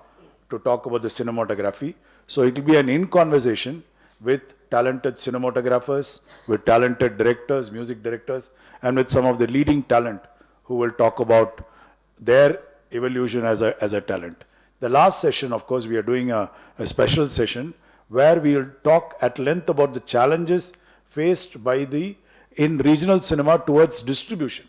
to talk about the cinematography. So it will be an in conversation with talented cinematographers, with talented directors, music directors, and with some of the leading talent who will talk about their evolution as a, as a talent. The last session, of course, we are doing a, a special session where we will talk at length about the challenges faced by the in regional cinema towards distribution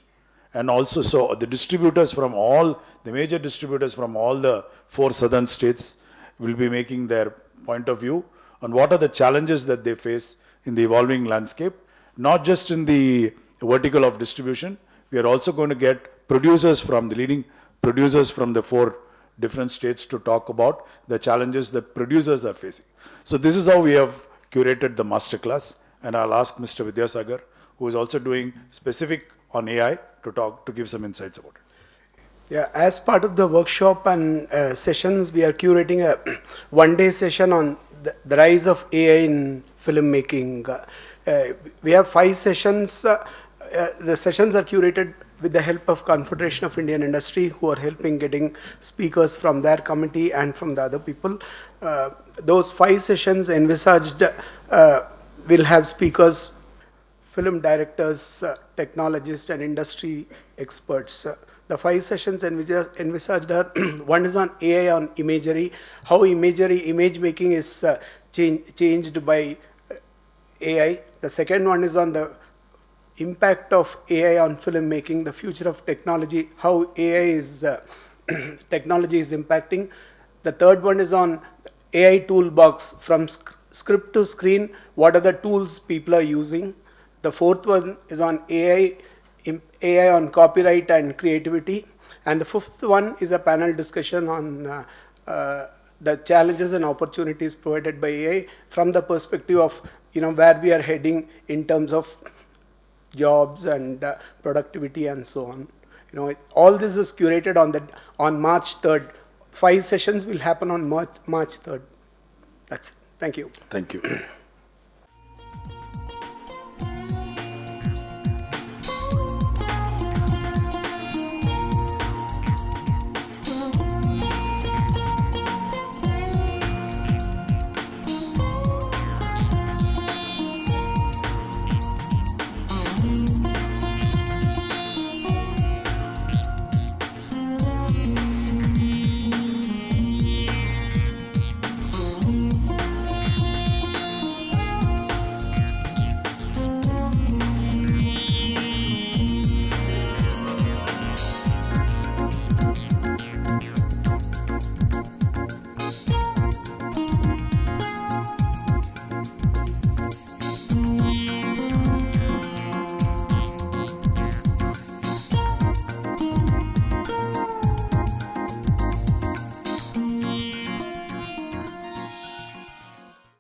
and also so the distributors from all the major distributors from all the four southern states will be making their point of view on what are the challenges that they face in the evolving landscape? Not just in the vertical of distribution we are also going to get producers from the leading producers from the four different states to talk about the challenges that producers are facing. So this is how we have curated the masterclass and i'll ask mr vidyasagar who is also doing specific on ai to talk to give some insights about it. Yeah, as part of the workshop and uh, sessions, we are curating a one-day session on the, rise of AI in filmmaking. Uh, we have five sessions. Uh, uh, the sessions are curated with the help of Confederation of Indian Industry, who are helping getting speakers from their committee and from the other people. Uh, those five sessions envisaged uh, will have speakers film directors, uh, technologists, and industry experts. The five sessions envisaged, are one is on AI on imagery, how imagery image making is uh, change, changed by uh, AI. The second one is on the impact of AI on filmmaking, the future of technology, how AI is uh, technology is impacting. The third one is on AI toolbox from sc- script to screen. What are the tools people are using? The fourth one is on AI, AI on copyright and creativity, and the fifth one is a panel discussion on. Uh, uh, the challenges and opportunities provided by AI from the perspective of you know where we are heading in terms of jobs and uh, productivity and so on. You know, all this is curated on the on March 3rd. Five sessions will happen on March March 3rd. That's it. Thank you. thank you